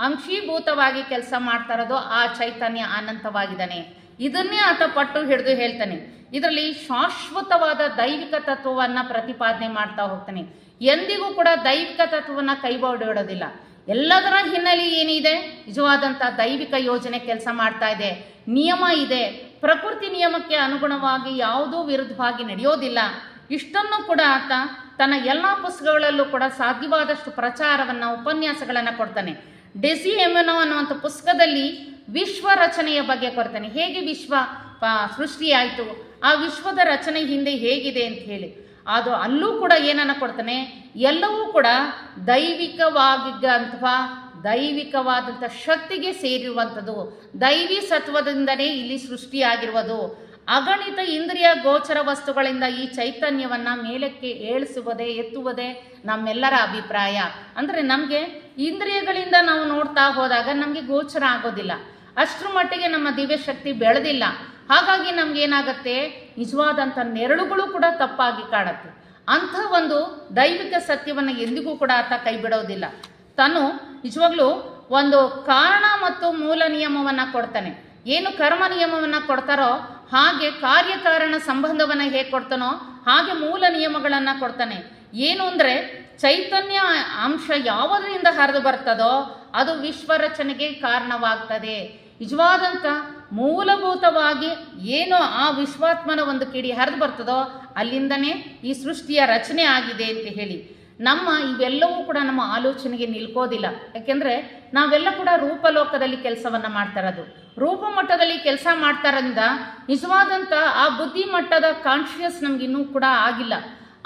Speaker 1: ಅಂಶೀಭೂತವಾಗಿ ಕೆಲಸ ಮಾಡ್ತಾ ಇರೋದು ಆ ಚೈತನ್ಯ ಅನಂತವಾಗಿದ್ದಾನೆ. ಇದನ್ನೇ ಆತ ಪಟ್ಟು ಹಿಡಿದು ಹೇಳ್ತಾನೆ. ಇದರಲ್ಲಿ ಶಾಶ್ವತವಾದ ದೈವಿಕ ತತ್ವವನ್ನು ಪ್ರತಿಪಾದನೆ ಮಾಡ್ತಾ ಹೋಗ್ತಾನೆ. ಎಂದಿಗೂ ಕೂಡ ದೈವಿಕ ತತ್ವವನ್ನು ಕೈಬಿಡೋದಿಲ್ಲ ಎಲ್ಲದರ ಹಿನ್ನೆಲೆ ಏನಿದೆ? ನಿಜವಾದಂಥ ದೈವಿಕ ಯೋಜನೆ ಕೆಲಸ ಮಾಡ್ತಾ ಇದೆ. ನಿಯಮ ಇದೆ. ಪ್ರಕೃತಿ ನಿಯಮಕ್ಕೆ ಅನುಗುಣವಾಗಿ ಯಾವುದೂ ವಿರುದ್ಧವಾಗಿ ನಡೆಯೋದಿಲ್ಲ. ಇಷ್ಟನ್ನು ಕೂಡ ಆತ ತನ್ನ ಎಲ್ಲ ಪುಸ್ತಕಗಳಲ್ಲೂ ಕೂಡ ಸಾಧ್ಯವಾದಷ್ಟು ಪ್ರಚಾರವನ್ನು, ಉಪನ್ಯಾಸಗಳನ್ನು ಕೊಡ್ತಾನೆ. ಡೆಸಿ ಎಮೆನೋ ಅನ್ನುವಂಥ ಪುಸ್ತಕದಲ್ಲಿ ವಿಶ್ವ ರಚನೆಯ ಬಗ್ಗೆ ಕೊಡ್ತಾನೆ. ಹೇಗೆ ವಿಶ್ವ ಸೃಷ್ಟಿಯಾಯಿತು, ಆ ವಿಶ್ವದ ರಚನೆ ಹಿಂದೆ ಹೇಗಿದೆ ಅಂತ ಹೇಳಿ. ಅದು ಅಲ್ಲೂ ಕೂಡ ಏನನ್ನ ಕೊಡ್ತಾನೆ? ಎಲ್ಲವೂ ಕೂಡ ದೈವಿಕವಾಗಿ ಅಥವಾ ದೈವಿಕವಾದಂಥ ಶಕ್ತಿಗೆ ಸೇರಿರುವಂಥದ್ದು. ದೈವಿ ಸತ್ವದಿಂದನೇ ಇಲ್ಲಿ ಸೃಷ್ಟಿಯಾಗಿರುವುದು. ಅಗಣಿತ ಇಂದ್ರಿಯ ಗೋಚರ ವಸ್ತುಗಳಿಂದ ಈ ಚೈತನ್ಯವನ್ನು ಮೇಲಕ್ಕೆ ಏಳಿಸುವುದೇ, ಎತ್ತುವುದೇ ನಮ್ಮೆಲ್ಲರ ಅಭಿಪ್ರಾಯ. ಅಂದರೆ ನಮಗೆ ಇಂದ್ರಿಯಗಳಿಂದ ನಾವು ನೋಡ್ತಾ ಹೋದಾಗ ನಮಗೆ ಗೋಚರ ಆಗೋದಿಲ್ಲ. ಅಷ್ಟರ ಮಟ್ಟಿಗೆ ನಮ್ಮ ದಿವ್ಯಶಕ್ತಿ ಬೆಳೆದಿಲ್ಲ. ಹಾಗಾಗಿ ನಮ್ಗೆ ಏನಾಗುತ್ತೆ? ನಿಜವಾದಂಥ ನೆರಳುಗಳು ಕೂಡ ತಪ್ಪಾಗಿ ಕಾಣುತ್ತೆ. ಅಂಥ ಒಂದು ದೈವಿಕ ಸತ್ಯವನ್ನು ಎಂದಿಗೂ ಕೂಡ ಆತ ಕೈ ಬಿಡೋದಿಲ್ಲ. ತಾನು ನಿಜವಾಗ್ಲೂ ಒಂದು ಕಾರಣ ಮತ್ತು ಮೂಲ ನಿಯಮವನ್ನು ಕೊಡ್ತಾನೆ. ಏನು ಕರ್ಮ ನಿಯಮವನ್ನು ಕೊಡ್ತಾರೋ, ಹಾಗೆ ಕಾರ್ಯಕಾರಣ ಸಂಬಂಧವನ್ನು ಹೇಗೆ ಕೊಡ್ತಾನೋ, ಹಾಗೆ ಮೂಲ ನಿಯಮಗಳನ್ನು ಕೊಡ್ತಾನೆ. ಏನು ಅಂದರೆ, ಚೈತನ್ಯ ಅಂಶ ಯಾವುದರಿಂದ ಹರಿದು ಬರ್ತದೋ, ಅದು ವಿಶ್ವ ರಚನೆಗೆ ಕಾರಣವಾಗ್ತದೆ. ನಿಜವಾದಂಥ ಮೂಲಭೂತವಾಗಿ ಏನೋ ಆ ವಿಶ್ವಾತ್ಮನ ಒಂದು ಕಿಡಿ ಹರಿದು ಬರ್ತದೋ, ಅಲ್ಲಿಂದನೇ ಈ ಸೃಷ್ಟಿಯ ರಚನೆ ಆಗಿದೆ ಅಂತ ಹೇಳಿ. ನಮ್ಮ ಇವೆಲ್ಲವೂ ಕೂಡ ನಮ್ಮ ಆಲೋಚನೆಗೆ ನಿಲ್ಕೋದಿಲ್ಲ. ಯಾಕೆಂದರೆ ನಾವೆಲ್ಲ ಕೂಡ ರೂಪಲೋಕದಲ್ಲಿ ಕೆಲಸವನ್ನು ಮಾಡ್ತಾ ಇರೋದು ರೂಪ ಮಟ್ಟದಲ್ಲಿ ಕೆಲಸ ಮಾಡ್ತಾರಿಂದ ನಿಜವಾದಂಥ ಆ ಬುದ್ಧಿ ಮಟ್ಟದ ಕಾನ್ಷಿಯಸ್ ನಮಗಿನ್ನೂ ಕೂಡ ಆಗಿಲ್ಲ.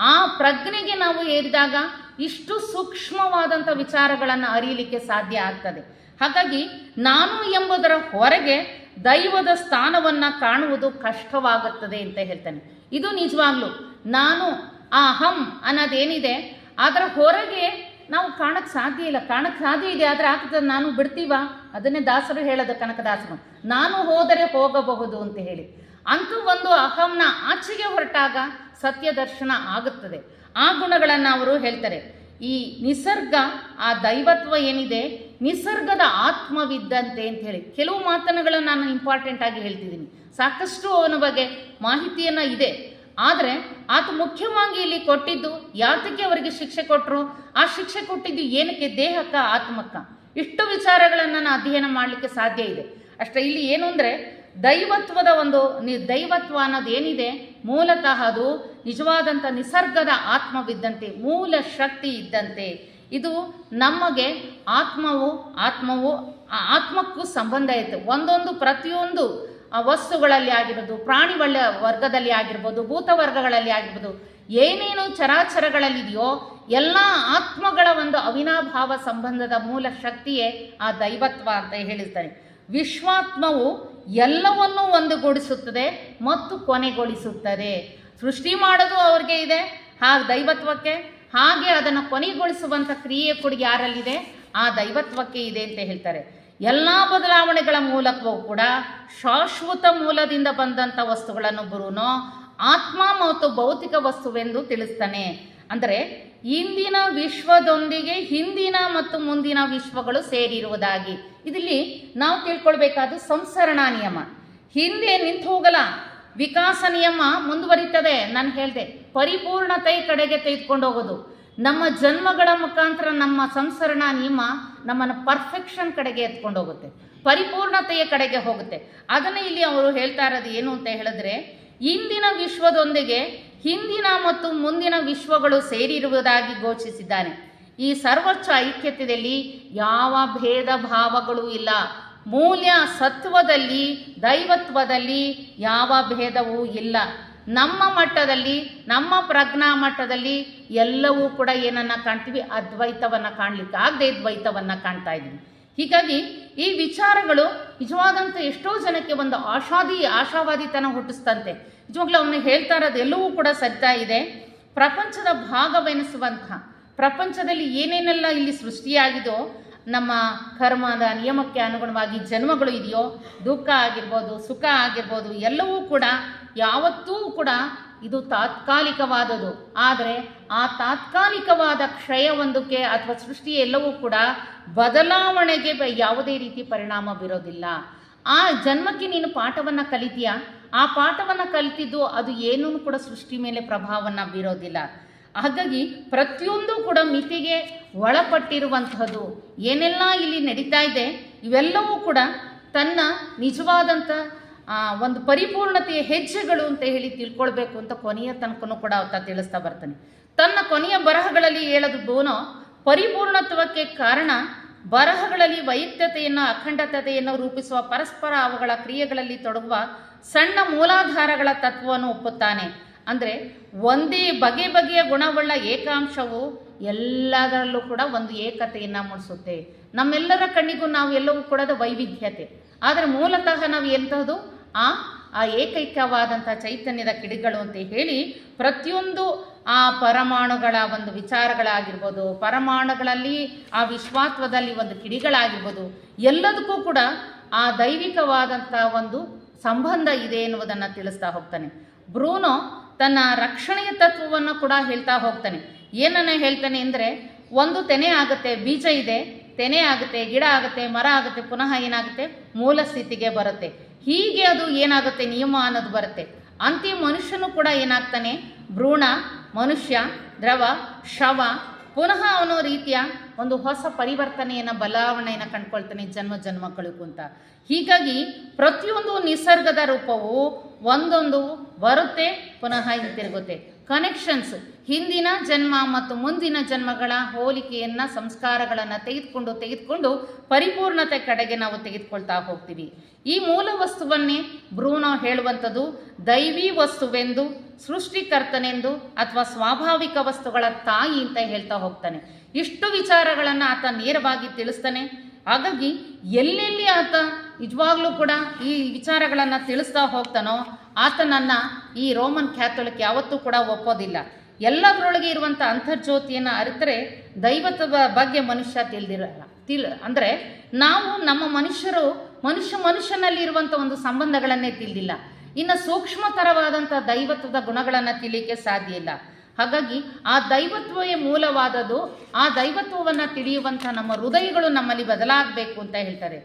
Speaker 1: ಆ ಪ್ರಜ್ಞೆಗೆ ನಾವು ಏರಿದಾಗ ಇಷ್ಟು ಸೂಕ್ಷ್ಮವಾದಂಥ ವಿಚಾರಗಳನ್ನು ಅರಿಯಲಿಕ್ಕೆ ಸಾಧ್ಯ ಆಗ್ತದೆ. ಹಾಗಾಗಿ ನಾನು ಎಂಬುದರ ಹೊರಗೆ ದೈವದ ಸ್ಥಾನವನ್ನು ಕಾಣುವುದು ಕಷ್ಟವಾಗುತ್ತದೆ ಅಂತ ಹೇಳ್ತಾನೆ. ಇದು ನಿಜವಾಗ್ಲೂ. ನಾನು ಆ ಅಹಂ ಅನ್ನೋದೇನಿದೆ, ಅದರ ಹೊರಗೆ ನಾವು ಕಾಣಕ್ಕೆ ಸಾಧ್ಯ ಇಲ್ಲ. ಕಾಣಕ್ಕೆ ಸಾಧ್ಯ ಇದೆ, ಆದರೆ ಆಗ್ತದೆ ನಾನು ಬಿಡ್ತೀವ? ಅದನ್ನೇ ದಾಸರು ಹೇಳೋದು ಕನಕದಾಸರು ನಾನು ಹೋದರೆ ಹೋಗಬಹುದು ಅಂತ ಹೇಳಿ. ಅಂತೂ ಒಂದು ಅಹಂನ ಆಚೆಗೆ ಹೊರಟಾಗ ಸತ್ಯ ದರ್ಶನ ಆಗುತ್ತದೆ. ಆ ಗುಣಗಳನ್ನು ಅವರು ಹೇಳ್ತಾರೆ. ಈ ನಿಸರ್ಗ, ಆ ದೈವತ್ವ ಏನಿದೆ ನಿಸರ್ಗದ ಆತ್ಮವಿದ್ದಂತೆ ಅಂತ ಹೇಳಿ ಕೆಲವು ಮಾತನ್ನುಗಳನ್ನು ನಾನು ಇಂಪಾರ್ಟೆಂಟ್ ಆಗಿ ಹೇಳ್ತಿದ್ದೀನಿ. ಸಾಕಷ್ಟು ಅವನ ಬಗ್ಗೆ ಮಾಹಿತಿಯನ್ನು ಇದೆ. ಆದರೆ ಆತ ಮುಖ್ಯವಾಗಿ ಇಲ್ಲಿ ಕೊಟ್ಟಿದ್ದು ಯಾತಕ್ಕೆ ಅವರಿಗೆ ಶಿಕ್ಷೆ ಕೊಟ್ಟರು ಆ ಶಿಕ್ಷೆ ಕೊಟ್ಟಿದ್ದು ಏನಕ್ಕೆ? ದೇಹಕ್ಕ, ಆತ್ಮಕ್ಕ? ಇಷ್ಟು ವಿಚಾರಗಳನ್ನು ನಾನು ಅಧ್ಯಯನ ಮಾಡಲಿಕ್ಕೆ ಸಾಧ್ಯ ಇದೆ. ಅಷ್ಟೇ ಇಲ್ಲಿ ಏನು ಅಂದರೆ ದೈವತ್ವದ ಒಂದು ನಿ ದೈವತ್ವ ಅನ್ನೋದು ಏನಿದೆ? ಮೂಲತಃ ಅದು ನಿಜವಾದಂಥ ನಿಸರ್ಗದ ಆತ್ಮವಿದ್ದಂತೆ, ಮೂಲ ಶಕ್ತಿ ಇದ್ದಂತೆ. ಇದು ನಮಗೆ ಆತ್ಮವು ಆತ್ಮವು ಆತ್ಮಕ್ಕೂ ಸಂಬಂಧ ಐತೆ ಒಂದೊಂದು ಪ್ರತಿಯೊಂದು ವಸ್ತುಗಳಲ್ಲಿ ಆಗಿರ್ಬೋದು, ಪ್ರಾಣಿ ಒಳ್ಳ ವರ್ಗದಲ್ಲಿ ಆಗಿರ್ಬೋದು, ಭೂತ ವರ್ಗಗಳಲ್ಲಿ ಆಗಿರ್ಬೋದು, ಏನೇನು ಚರಾಚರಗಳಲ್ಲಿದೆಯೋ, ಎಲ್ಲ ಆತ್ಮಗಳ ಒಂದು ಅವಿನಾಭಾವ ಸಂಬಂಧದ ಮೂಲ ಶಕ್ತಿಯೇ ಆ ದೈವತ್ವ ಅಂತ ಹೇಳಿರ್ತಾರೆ. ವಿಶ್ವಾತ್ಮವು ಎಲ್ಲವನ್ನೂ ಒಂದುಗೂಡಿಸುತ್ತದೆ ಮತ್ತು ಕೊನೆಗೊಳಿಸುತ್ತದೆ. ಸೃಷ್ಟಿ ಮಾಡೋದು ಅವ್ರಿಗೆ ಇದೆ, ಹಾಗೆ ದೈವತ್ವಕ್ಕೆ ಹಾಗೆ ಅದನ್ನು ಕೊನೆಗೊಳಿಸುವಂಥ ಕ್ರಿಯೆ ಕೂಡ ಯಾರಲ್ಲಿದೆ? ಆ ದೈವತ್ವಕ್ಕೆ ಇದೆ ಅಂತ ಹೇಳ್ತಾರೆ. ಎಲ್ಲ ಬದಲಾವಣೆಗಳ ಮೂಲಕವೂ ಕೂಡ ಶಾಶ್ವತ ಮೂಲದಿಂದ ಬಂದಂಥ ವಸ್ತುಗಳನ್ನು ಗುರುನೋ, ಆತ್ಮ ಮತ್ತು ಭೌತಿಕ ವಸ್ತುವೆಂದು ತಿಳಿಸ್ತಾನೆ. ಅಂದರೆ ಇಂದಿನ ವಿಶ್ವದೊಂದಿಗೆ ಹಿಂದಿನ ಮತ್ತು ಮುಂದಿನ ವಿಶ್ವಗಳು ಸೇರಿರುವುದಾಗಿ. ಇದರಲ್ಲಿ ನಾವು ತಿಳ್ಕೊಳ್ಬೇಕಾದ ಸಂಸರಣಾ ನಿಯಮ. ಹಿಂದೆ ನಿಂತು ಹೋಗಲ್ಲ. ವಿಕಾಸ ನಿಯಮ ಮುಂದುವರಿತದೆ, ನಾನು ಹೇಳಿದೆ. ಪರಿಪೂರ್ಣತೆ ಕಡೆಗೆ ತೆಗೆದುಕೊಂಡು ಹೋಗೋದು ನಮ್ಮ ಜನ್ಮಗಳ ಮುಖಾಂತರ ನಮ್ಮ ಸಂಸರಣ ನಿಯಮ ನಮ್ಮನ್ನು ಪರ್ಫೆಕ್ಷನ್ ಕಡೆಗೆ ಎತ್ಕೊಂಡು ಹೋಗುತ್ತೆ ಪರಿಪೂರ್ಣತೆಯ ಕಡೆಗೆ ಹೋಗುತ್ತೆ. ಅದನ್ನು ಇಲ್ಲಿ ಅವರು ಹೇಳ್ತಾ ಇರೋದು ಏನು ಅಂತ ಹೇಳಿದ್ರೆ, ಇಂದಿನ ವಿಶ್ವದೊಂದಿಗೆ ಹಿಂದಿನ ಮತ್ತು ಮುಂದಿನ ವಿಶ್ವಗಳು ಸೇರಿರುವುದಾಗಿ ಘೋಷಿಸಿದ್ದಾನೆ. ಈ ಸರ್ವೋಚ್ಚ ಐಕ್ಯತೆಯಲ್ಲಿ ಯಾವ ಭೇದ ಭಾವಗಳು ಇಲ್ಲ. ಮೂಲ್ಯ ಸತ್ವದಲ್ಲಿ, ದೈವತ್ವದಲ್ಲಿ ಯಾವ ಭೇದವೂ ಇಲ್ಲ. ನಮ್ಮ ಮಟ್ಟದಲ್ಲಿ, ನಮ್ಮ ಪ್ರಜ್ಞಾ ಮಟ್ಟದಲ್ಲಿ ಎಲ್ಲವೂ ಕೂಡ ಏನನ್ನ ಕಾಣ್ತೀವಿ? ಅದ್ವೈತವನ್ನು ಕಾಣ್ಲಿಕ್ಕೆ ಆಗದೆ ದ್ವೈತವನ್ನು ಕಾಣ್ತಾ ಇದ್ದೀವಿ. ಹೀಗಾಗಿ ಈ ವಿಚಾರಗಳು ನಿಜವಾದಂಥ ಎಷ್ಟೋ ಜನಕ್ಕೆ ಒಂದು ಆಶಾದಿ, ಆಶಾವಾದಿತನ ಹುಟ್ಟಿಸ್ತಂತೆ ನಿಜವಾಗ್ಲೂ ಅವನು ಹೇಳ್ತಾ ಇರೋದು ಎಲ್ಲವೂ ಕೂಡ ಸರಿತಾ ಇದೆ. ಪ್ರಪಂಚದ ಭಾಗವೆನಿಸುವಂತಹ, ಪ್ರಪಂಚದಲ್ಲಿ ಏನೇನೆಲ್ಲ ಇಲ್ಲಿ ಸೃಷ್ಟಿಯಾಗಿದೋ ನಮ್ಮ ಕರ್ಮದ ನಿಯಮಕ್ಕೆ ಅನುಗುಣವಾಗಿ ಜನ್ಮಗಳು ಇದೆಯೋ, ದುಃಖ ಆಗಿರ್ಬೋದು, ಸುಖ ಆಗಿರ್ಬೋದು, ಎಲ್ಲವೂ ಕೂಡ, ಯಾವತ್ತೂ ಕೂಡ ಇದು ತಾತ್ಕಾಲಿಕವಾದದು ಆದರೆ ಆ ತಾತ್ಕಾಲಿಕವಾದ ಕ್ಷಯವೊಂದಕ್ಕೆ ಅಥವಾ ಸೃಷ್ಟಿ ಎಲ್ಲವೂ ಕೂಡ ಬದಲಾವಣೆಗೆ ಯಾವುದೇ ರೀತಿ ಪರಿಣಾಮ ಬೀರೋದಿಲ್ಲ. ಆ ಜನ್ಮಕ್ಕೆ ನೀನು ಪಾಠವನ್ನು ಕಲಿತೀಯ? ಆ ಪಾಠವನ್ನು ಕಲಿತಿದ್ದು ಅದು ಏನೂ ಕೂಡ ಸೃಷ್ಟಿ ಮೇಲೆ ಪ್ರಭಾವವನ್ನು ಬೀರೋದಿಲ್ಲ. ಹಾಗಾಗಿ ಪ್ರತಿಯೊಂದು ಕೂಡ ಮಿತಿಗೆ ಒಳಪಟ್ಟಿರುವಂತಹದ್ದು ಏನೆಲ್ಲ ಇಲ್ಲಿ ನಡೀತಾ ಇದೆ, ಇವೆಲ್ಲವೂ ಕೂಡ ತನ್ನ ನಿಜವಾದಂಥ ಒಂದು ಪರಿಪೂರ್ಣತೆಯ ಹೆಜ್ಜೆಗಳು ಅಂತ ಹೇಳಿ ತಿಳ್ಕೊಳ್ಬೇಕು ಅಂತ ಕೊನೆಯ ತನಕನೂ ಕೂಡ ಆತ ತಿಳಿಸ್ತಾ ಬರ್ತಾನೆ. ತನ್ನ ಕೊನೆಯ ಬರಹಗಳಲ್ಲಿ ಹೇಳೋದು ಬೋನೋ ಪರಿಪೂರ್ಣತ್ವಕ್ಕೆ ಕಾರಣ ಬರಹಗಳಲ್ಲಿ ವೈಯಕ್ತತೆಯನ್ನು, ಅಖಂಡತೆಯನ್ನು ರೂಪಿಸುವ ಪರಸ್ಪರ ಅವುಗಳ ಕ್ರಿಯೆಗಳಲ್ಲಿ ತೊಡಗುವ ಸಣ್ಣ ಮೂಲಾಧಾರಗಳ ತತ್ವವನ್ನು ಒಪ್ಪುತ್ತಾನೆ. ಅಂದರೆ ಒಂದೇ ಬಗೆ ಬಗೆಯ ಗುಣವುಳ್ಳ ಏಕಾಂಶವು ಎಲ್ಲದರಲ್ಲೂ ಕೂಡ ಒಂದು ಏಕತೆಯನ್ನು ಮೂಡಿಸುತ್ತೆ. ನಮ್ಮೆಲ್ಲರ ಕಣ್ಣಿಗೂ ನಾವು ಎಲ್ಲವೂ ಕೂಡ ಅದು ವೈವಿಧ್ಯತೆ. ಆದರೆ ಮೂಲತಃ ನಾವು ಎಂಥದ್ದು ಆ ಆ ಏಕೈಕವಾದಂಥ ಚೈತನ್ಯದ ಕಿಡಿಗಳು ಅಂತ ಹೇಳಿ ಪ್ರತಿಯೊಂದು ಆ ಪರಮಾಣುಗಳ ಒಂದು ವಿಚಾರಗಳಾಗಿರ್ಬೋದು, ಪರಮಾಣುಗಳಲ್ಲಿ ಆ ವಿಶ್ವಾತ್ವದಲ್ಲಿ ಒಂದು ಕಿಡಿಗಳಾಗಿರ್ಬೋದು, ಎಲ್ಲದಕ್ಕೂ ಕೂಡ ಆ ದೈವಿಕವಾದಂಥ ಒಂದು ಸಂಬಂಧ ಇದೆ ಎನ್ನುವುದನ್ನು ತಿಳಿಸ್ತಾ ಹೋಗ್ತಾನೆ. ಬ್ರೂನೋ ತನ್ನ ರಕ್ಷಣೆಯ ತತ್ವವನ್ನು ಕೂಡ ಹೇಳ್ತಾ ಹೋಗ್ತಾನೆ. ಏನನ್ನ ಹೇಳ್ತಾನೆ ಅಂದರೆ, ಒಂದು ತೆನೆ ಆಗುತ್ತೆ, ಬೀಜ ಇದೆ, ತೆನೆ ಆಗುತ್ತೆ, ಗಿಡ ಆಗುತ್ತೆ, ಮರ ಆಗುತ್ತೆ, ಪುನಃ ಏನಾಗುತ್ತೆ? ಮೂಲ ಸ್ಥಿತಿಗೆ ಬರುತ್ತೆ. ಹೀಗೆ ಅದು ಏನಾಗುತ್ತೆ? ನಿಯಮ ಅನ್ನೋದು ಬರುತ್ತೆ. ಅಂತಿಮ ಮನುಷ್ಯನು ಕೂಡ ಏನಾಗ್ತಾನೆ? ಭ್ರೂಣ, ಮನುಷ್ಯ, ದ್ರವ, ಶವ, ಪುನಃ ಅವನು ರೀತಿಯ ಒಂದು ಹೊಸ ಪರಿವರ್ತನೆಯನ್ನು, ಬದಲಾವಣೆಯನ್ನು ಕಂಡುಕೊಳ್ತಾನೆ ಜನ್ಮ ಜನ್ಮಗಳಿಗೂ ಅಂತ ಹೀಗಾಗಿ ಪ್ರತಿಯೊಂದು ನಿಸರ್ಗದ ರೂಪವು ಒಂದೊಂದು ಬರುತ್ತೆ, ಪುನಃ ಹಿಂತಿರುಗುತ್ತೆ ಕನೆಕ್ಷನ್ಸ್ ಹಿಂದಿನ ಜನ್ಮ ಮತ್ತು ಮುಂದಿನ ಜನ್ಮಗಳ ಹೋಲಿಕೆಯನ್ನು, ಸಂಸ್ಕಾರಗಳನ್ನು ತೆಗೆದುಕೊಂಡು ತೆಗೆದುಕೊಂಡು ಪರಿಪೂರ್ಣತೆ ಕಡೆಗೆ ನಾವು ತೆಗೆದುಕೊಳ್ತಾ ಹೋಗ್ತೀವಿ. ಈ ಮೂಲ ವಸ್ತುವನ್ನೇ ಭ್ರೂಣ ಹೇಳುವಂಥದ್ದು, ದೈವಿ ವಸ್ತುವೆಂದು, ಸೃಷ್ಟಿಕರ್ತನೆಂದು ಅಥವಾ ಸ್ವಾಭಾವಿಕ ವಸ್ತುಗಳ ತಾಯಿ ಅಂತ ಹೇಳ್ತಾ ಹೋಗ್ತಾನೆ. ಇಷ್ಟು ವಿಚಾರಗಳನ್ನು ಆತ ನೇರವಾಗಿ ತಿಳಿಸ್ತಾನೆ. ಹಾಗಾಗಿ ಎಲ್ಲೆಲ್ಲಿ ಆತ ನಿಜವಾಗ್ಲೂ ಕೂಡ ಈ ವಿಚಾರಗಳನ್ನು ತಿಳಿಸ್ತಾ ಹೋಗ್ತಾನೋ, ಆತನನ್ನು ಈ ರೋಮನ್ ಕ್ಯಾಥೋಲಿಕ್ ಯಾವತ್ತೂ ಕೂಡ ಒಪ್ಪೋದಿಲ್ಲ. ಎಲ್ಲದರೊಳಗೆ ಇರುವಂಥ ಅಂತರ್ಜ್ಯೋತಿಯನ್ನು ಅರಿತರೆ ದೈವತ್ವದ ಬಗ್ಗೆ ಮನುಷ್ಯ ತಿಳಿದಿರಲ್ಲ. ತಿಳ್, ಅಂದರೆ ನಾವು ನಮ್ಮ ಮನುಷ್ಯರು ಮನುಷ್ಯ ಮನುಷ್ಯನಲ್ಲಿ ಇರುವಂಥ ಒಂದು ಸಂಬಂಧಗಳನ್ನೇ ತಿಳಿದಿಲ್ಲ. ಇನ್ನು ಸೂಕ್ಷ್ಮತರವಾದಂಥ ದೈವತ್ವದ ಗುಣಗಳನ್ನು ತಿಳಿಯಕ್ಕೆ ಸಾಧ್ಯ ಇಲ್ಲ. ಹಾಗಾಗಿ ಆ ದೈವತ್ವವೇ ಮೂಲವಾದದ್ದು, ಆ ದೈವತ್ವವನ್ನು ತಿಳಿಯುವಂಥ ನಮ್ಮ ಹೃದಯಗಳು ನಮ್ಮಲ್ಲಿ ಬದಲಾಗಬೇಕು ಅಂತ ಹೇಳ್ತಾರೆ.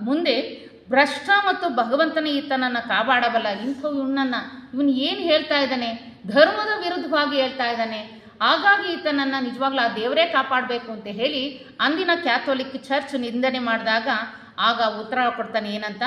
Speaker 1: ಮುಂದೆ ಭ್ರಷ್ಟ ಮತ್ತು ಭಗವಂತನೇ ಈತನನ್ನು ಕಾಪಾಡಬಲ್ಲ ಇಂಥ ಇವನನ್ನು. ಇವನು ಏನು ಹೇಳ್ತಾ ಇದ್ದಾನೆ? ಧರ್ಮದ ವಿರುದ್ಧವಾಗಿ ಹೇಳ್ತಾ ಇದ್ದಾನೆ. ಹಾಗಾಗಿ ಈತನನ್ನು ನಿಜವಾಗ್ಲೂ ಆ ದೇವರೇ ಕಾಪಾಡಬೇಕು ಅಂತ ಹೇಳಿ ಅಂದಿನ ಕ್ಯಾಥೋಲಿಕ್ ಚರ್ಚ್ ನಿಂದನೆ ಮಾಡಿದಾಗ ಆಗ ಉತ್ತರ ಕೊಡ್ತಾನೆ ಏನಂತ?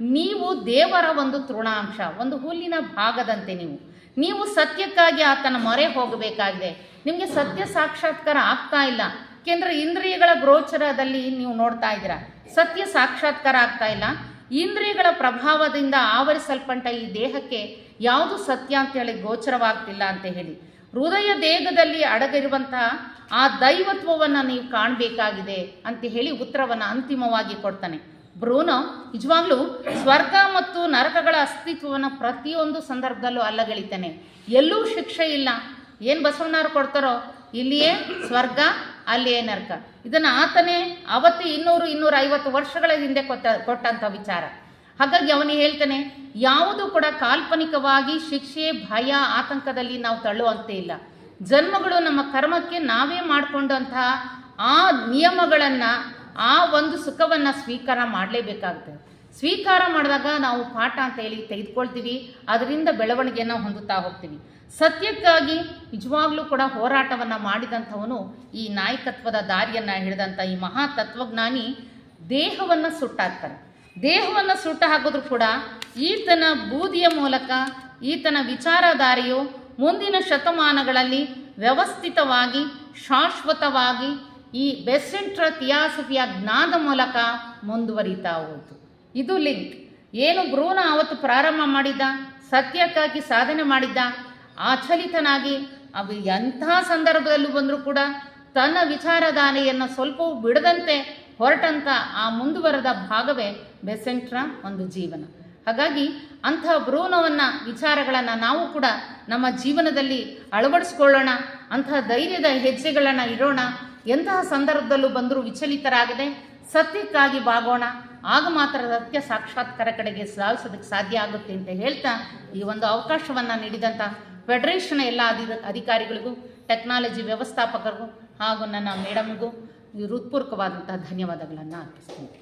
Speaker 1: ನೀವು ದೇವರ ಒಂದು ತೃಣಾಂಶ, ಒಂದು ಹುಲ್ಲಿನ ಭಾಗದಂತೆ ನೀವು. ನೀವು ಸತ್ಯಕ್ಕಾಗಿ ಆತನ ಮೊರೆ ಹೋಗಬೇಕಾಗಿದೆ. ನಿಮಗೆ ಸತ್ಯ ಸಾಕ್ಷಾತ್ಕಾರ ಆಗ್ತಾ ಇಲ್ಲ. ಯಾಕೆಂದ್ರೆ ಇಂದ್ರಿಯಗಳ ಗೋಚರದಲ್ಲಿ ನೀವು ನೋಡ್ತಾ ಇದ್ದೀರಾ? ಸತ್ಯ ಸಾಕ್ಷಾತ್ಕಾರ ಆಗ್ತಾ ಇಲ್ಲ. ಇಂದ್ರಿಯಗಳ ಪ್ರಭಾವದಿಂದ ಆವರಿಸಲ್ಪಟ್ಟ ಈ ದೇಹಕ್ಕೆ ಯಾವುದು ಸತ್ಯ ಅಂತೇಳಿ ಗೋಚರವಾಗ್ತಿಲ್ಲ ಅಂತ ಹೇಳಿ. ಹೃದಯ ದೇಹದಲ್ಲಿ ಅಡಗಿರುವಂತಹ ಆ ದೈವತ್ವವನ್ನು ನೀವು ಕಾಣಬೇಕಾಗಿದೆ ಅಂತ ಹೇಳಿ ಉತ್ತರವನ್ನು ಅಂತಿಮವಾಗಿ ಕೊಡ್ತಾನೆ. ಬ್ರೂನೋ, ನಿಜವಾಗ್ಲೂ ಸ್ವರ್ಗ ಮತ್ತು ನರಕಗಳ ಅಸ್ತಿತ್ವವನ್ನು ಪ್ರತಿಯೊಂದು ಸಂದರ್ಭದಲ್ಲೂ ಅಲ್ಲಗಳಿತಾನೆ ಎಲ್ಲೂ ಶಿಕ್ಷೆ ಇಲ್ಲ. ಏನು ಬಸವಣ್ಣವ್ರು ಕೊಡ್ತಾರೋ? ಇಲ್ಲಿಯೇ ಸ್ವರ್ಗ ಅಲ್ಲಿಯೇ ನರಕ ಇದನ್ನು ಆತನೇ ಅವತ್ತು ಇನ್ನೂರು ಇನ್ನೂರ ಐವತ್ತು ವರ್ಷಗಳ ಹಿಂದೆ ಕೊಟ್ಟ ಕೊಟ್ಟಂಥ ವಿಚಾರ. ಹಾಗಾಗಿ ಅವನು ಹೇಳ್ತಾನೆ, ಯಾವುದು ಕೂಡ ಕಾಲ್ಪನಿಕವಾಗಿ ಶಿಕ್ಷೆ, ಭಯ, ಆತಂಕದಲ್ಲಿ ನಾವು ತಳ್ಳುವಂತೆ ಇಲ್ಲ. ಜನ್ಮಗಳು ನಮ್ಮ ಕರ್ಮಕ್ಕೆ ನಾವೇ ಮಾಡಿಕೊಂಡಂತಹ ಆ ನಿಯಮಗಳನ್ನು, ಆ ಒಂದು ಸುಖವನ್ನು ಸ್ವೀಕಾರ ಮಾಡಲೇಬೇಕಾಗ್ತದೆ. ಸ್ವೀಕಾರ ಮಾಡಿದಾಗ ನಾವು ಪಾಠ ಅಂತ ಹೇಳಿ ತೆಗೆದುಕೊಳ್ತೀವಿ, ಅದರಿಂದ ಬೆಳವಣಿಗೆಯನ್ನು ಹೊಂದುತ್ತಾ ಹೋಗ್ತೀವಿ. ಸತ್ಯಕ್ಕಾಗಿ ನಿಜವಾಗ್ಲೂ ಕೂಡ ಹೋರಾಟವನ್ನು ಮಾಡಿದಂಥವನು ಈ ನಾಯಕತ್ವದ ದಾರಿಯನ್ನು ಹಿಡಿದಂಥ ಈ ಮಹಾ ತತ್ವಜ್ಞಾನಿ ದೇಹವನ್ನು ಸುಟ್ಟಾಕ್ತಾರೆ ದೇಹವನ್ನು ಸುಟ್ಟು ಹಾಕಿದ್ರು ಕೂಡ ಈತನ ಬೂದಿಯ ಮೂಲಕ, ಈತನ ವಿಚಾರಧಾರೆಯು ಮುಂದಿನ ಶತಮಾನಗಳಲ್ಲಿ ವ್ಯವಸ್ಥಿತವಾಗಿ, ಶಾಶ್ವತವಾಗಿ ಈ ಬೆಸೆಂಟ್ರ ಥಿಯಾಸಫಿಯ ಜ್ಞಾನದ ಮೂಲಕ ಮುಂದುವರಿತಾ ಹೋಯಿತು. ಇದು ಲಿಂಕ್. ಏನು ಭ್ರೂಣ ಅವತ್ತು ಪ್ರಾರಂಭ ಮಾಡಿದ್ದ, ಸತ್ಯಕ್ಕಾಗಿ ಸಾಧನೆ ಮಾಡಿದ್ದ ಆಚಲಿತನಾಗಿ ಅವು ಎಂತಹ ಸಂದರ್ಭದಲ್ಲೂ ಬಂದರೂ ಕೂಡ ತನ್ನ ವಿಚಾರಧಾನೆಯನ್ನು ಸ್ವಲ್ಪವೂ ಬಿಡದಂತೆ ಹೊರಟಂಥ ಆ ಮುಂದುವರೆದ ಭಾಗವೇ ಬೆಸೆಂಟ್ರ ಒಂದು ಜೀವನ. ಹಾಗಾಗಿ ಅಂಥ ಭ್ರೂಣವನ್ನು, ವಿಚಾರಗಳನ್ನು ನಾವು ಕೂಡ ನಮ್ಮ ಜೀವನದಲ್ಲಿ ಅಳವಡಿಸ್ಕೊಳ್ಳೋಣ ಅಂತಹ ಧೈರ್ಯದ ಹೆಜ್ಜೆಗಳನ್ನು ಇಡೋಣ, ಎಂತಹ ಸಂದರ್ಭದಲ್ಲೂ ಬಂದರೂ ವಿಚಲಿತರಾಗದೆ ಸತ್ಯಕ್ಕಾಗಿ ಬಾಗೋಣ, ಆಗ ಮಾತ್ರ ಸತ್ಯ ಸಾಕ್ಷಾತ್ಕಾರ ಕಡೆಗೆ ಸಾಧಿಸೋದಕ್ಕೆ ಸಾಧ್ಯ ಆಗುತ್ತೆ ಅಂತ ಹೇಳ್ತಾ ಈ ಒಂದು ಅವಕಾಶವನ್ನು ನೀಡಿದಂಥ ಫೆಡರೇಷನ್ ಎಲ್ಲ ಅಧಿ ಅಧಿಕಾರಿಗಳಿಗೂ ಟೆಕ್ನಾಲಜಿ ವ್ಯವಸ್ಥಾಪಕರಿಗೂ ಹಾಗೂ ನನ್ನ ಮೇಡಮ್ಗೂ ಹೃತ್ಪೂರ್ವಕವಾದಂತಹ ಧನ್ಯವಾದಗಳನ್ನು ಅರ್ಪಿಸ್ತೀನಿ.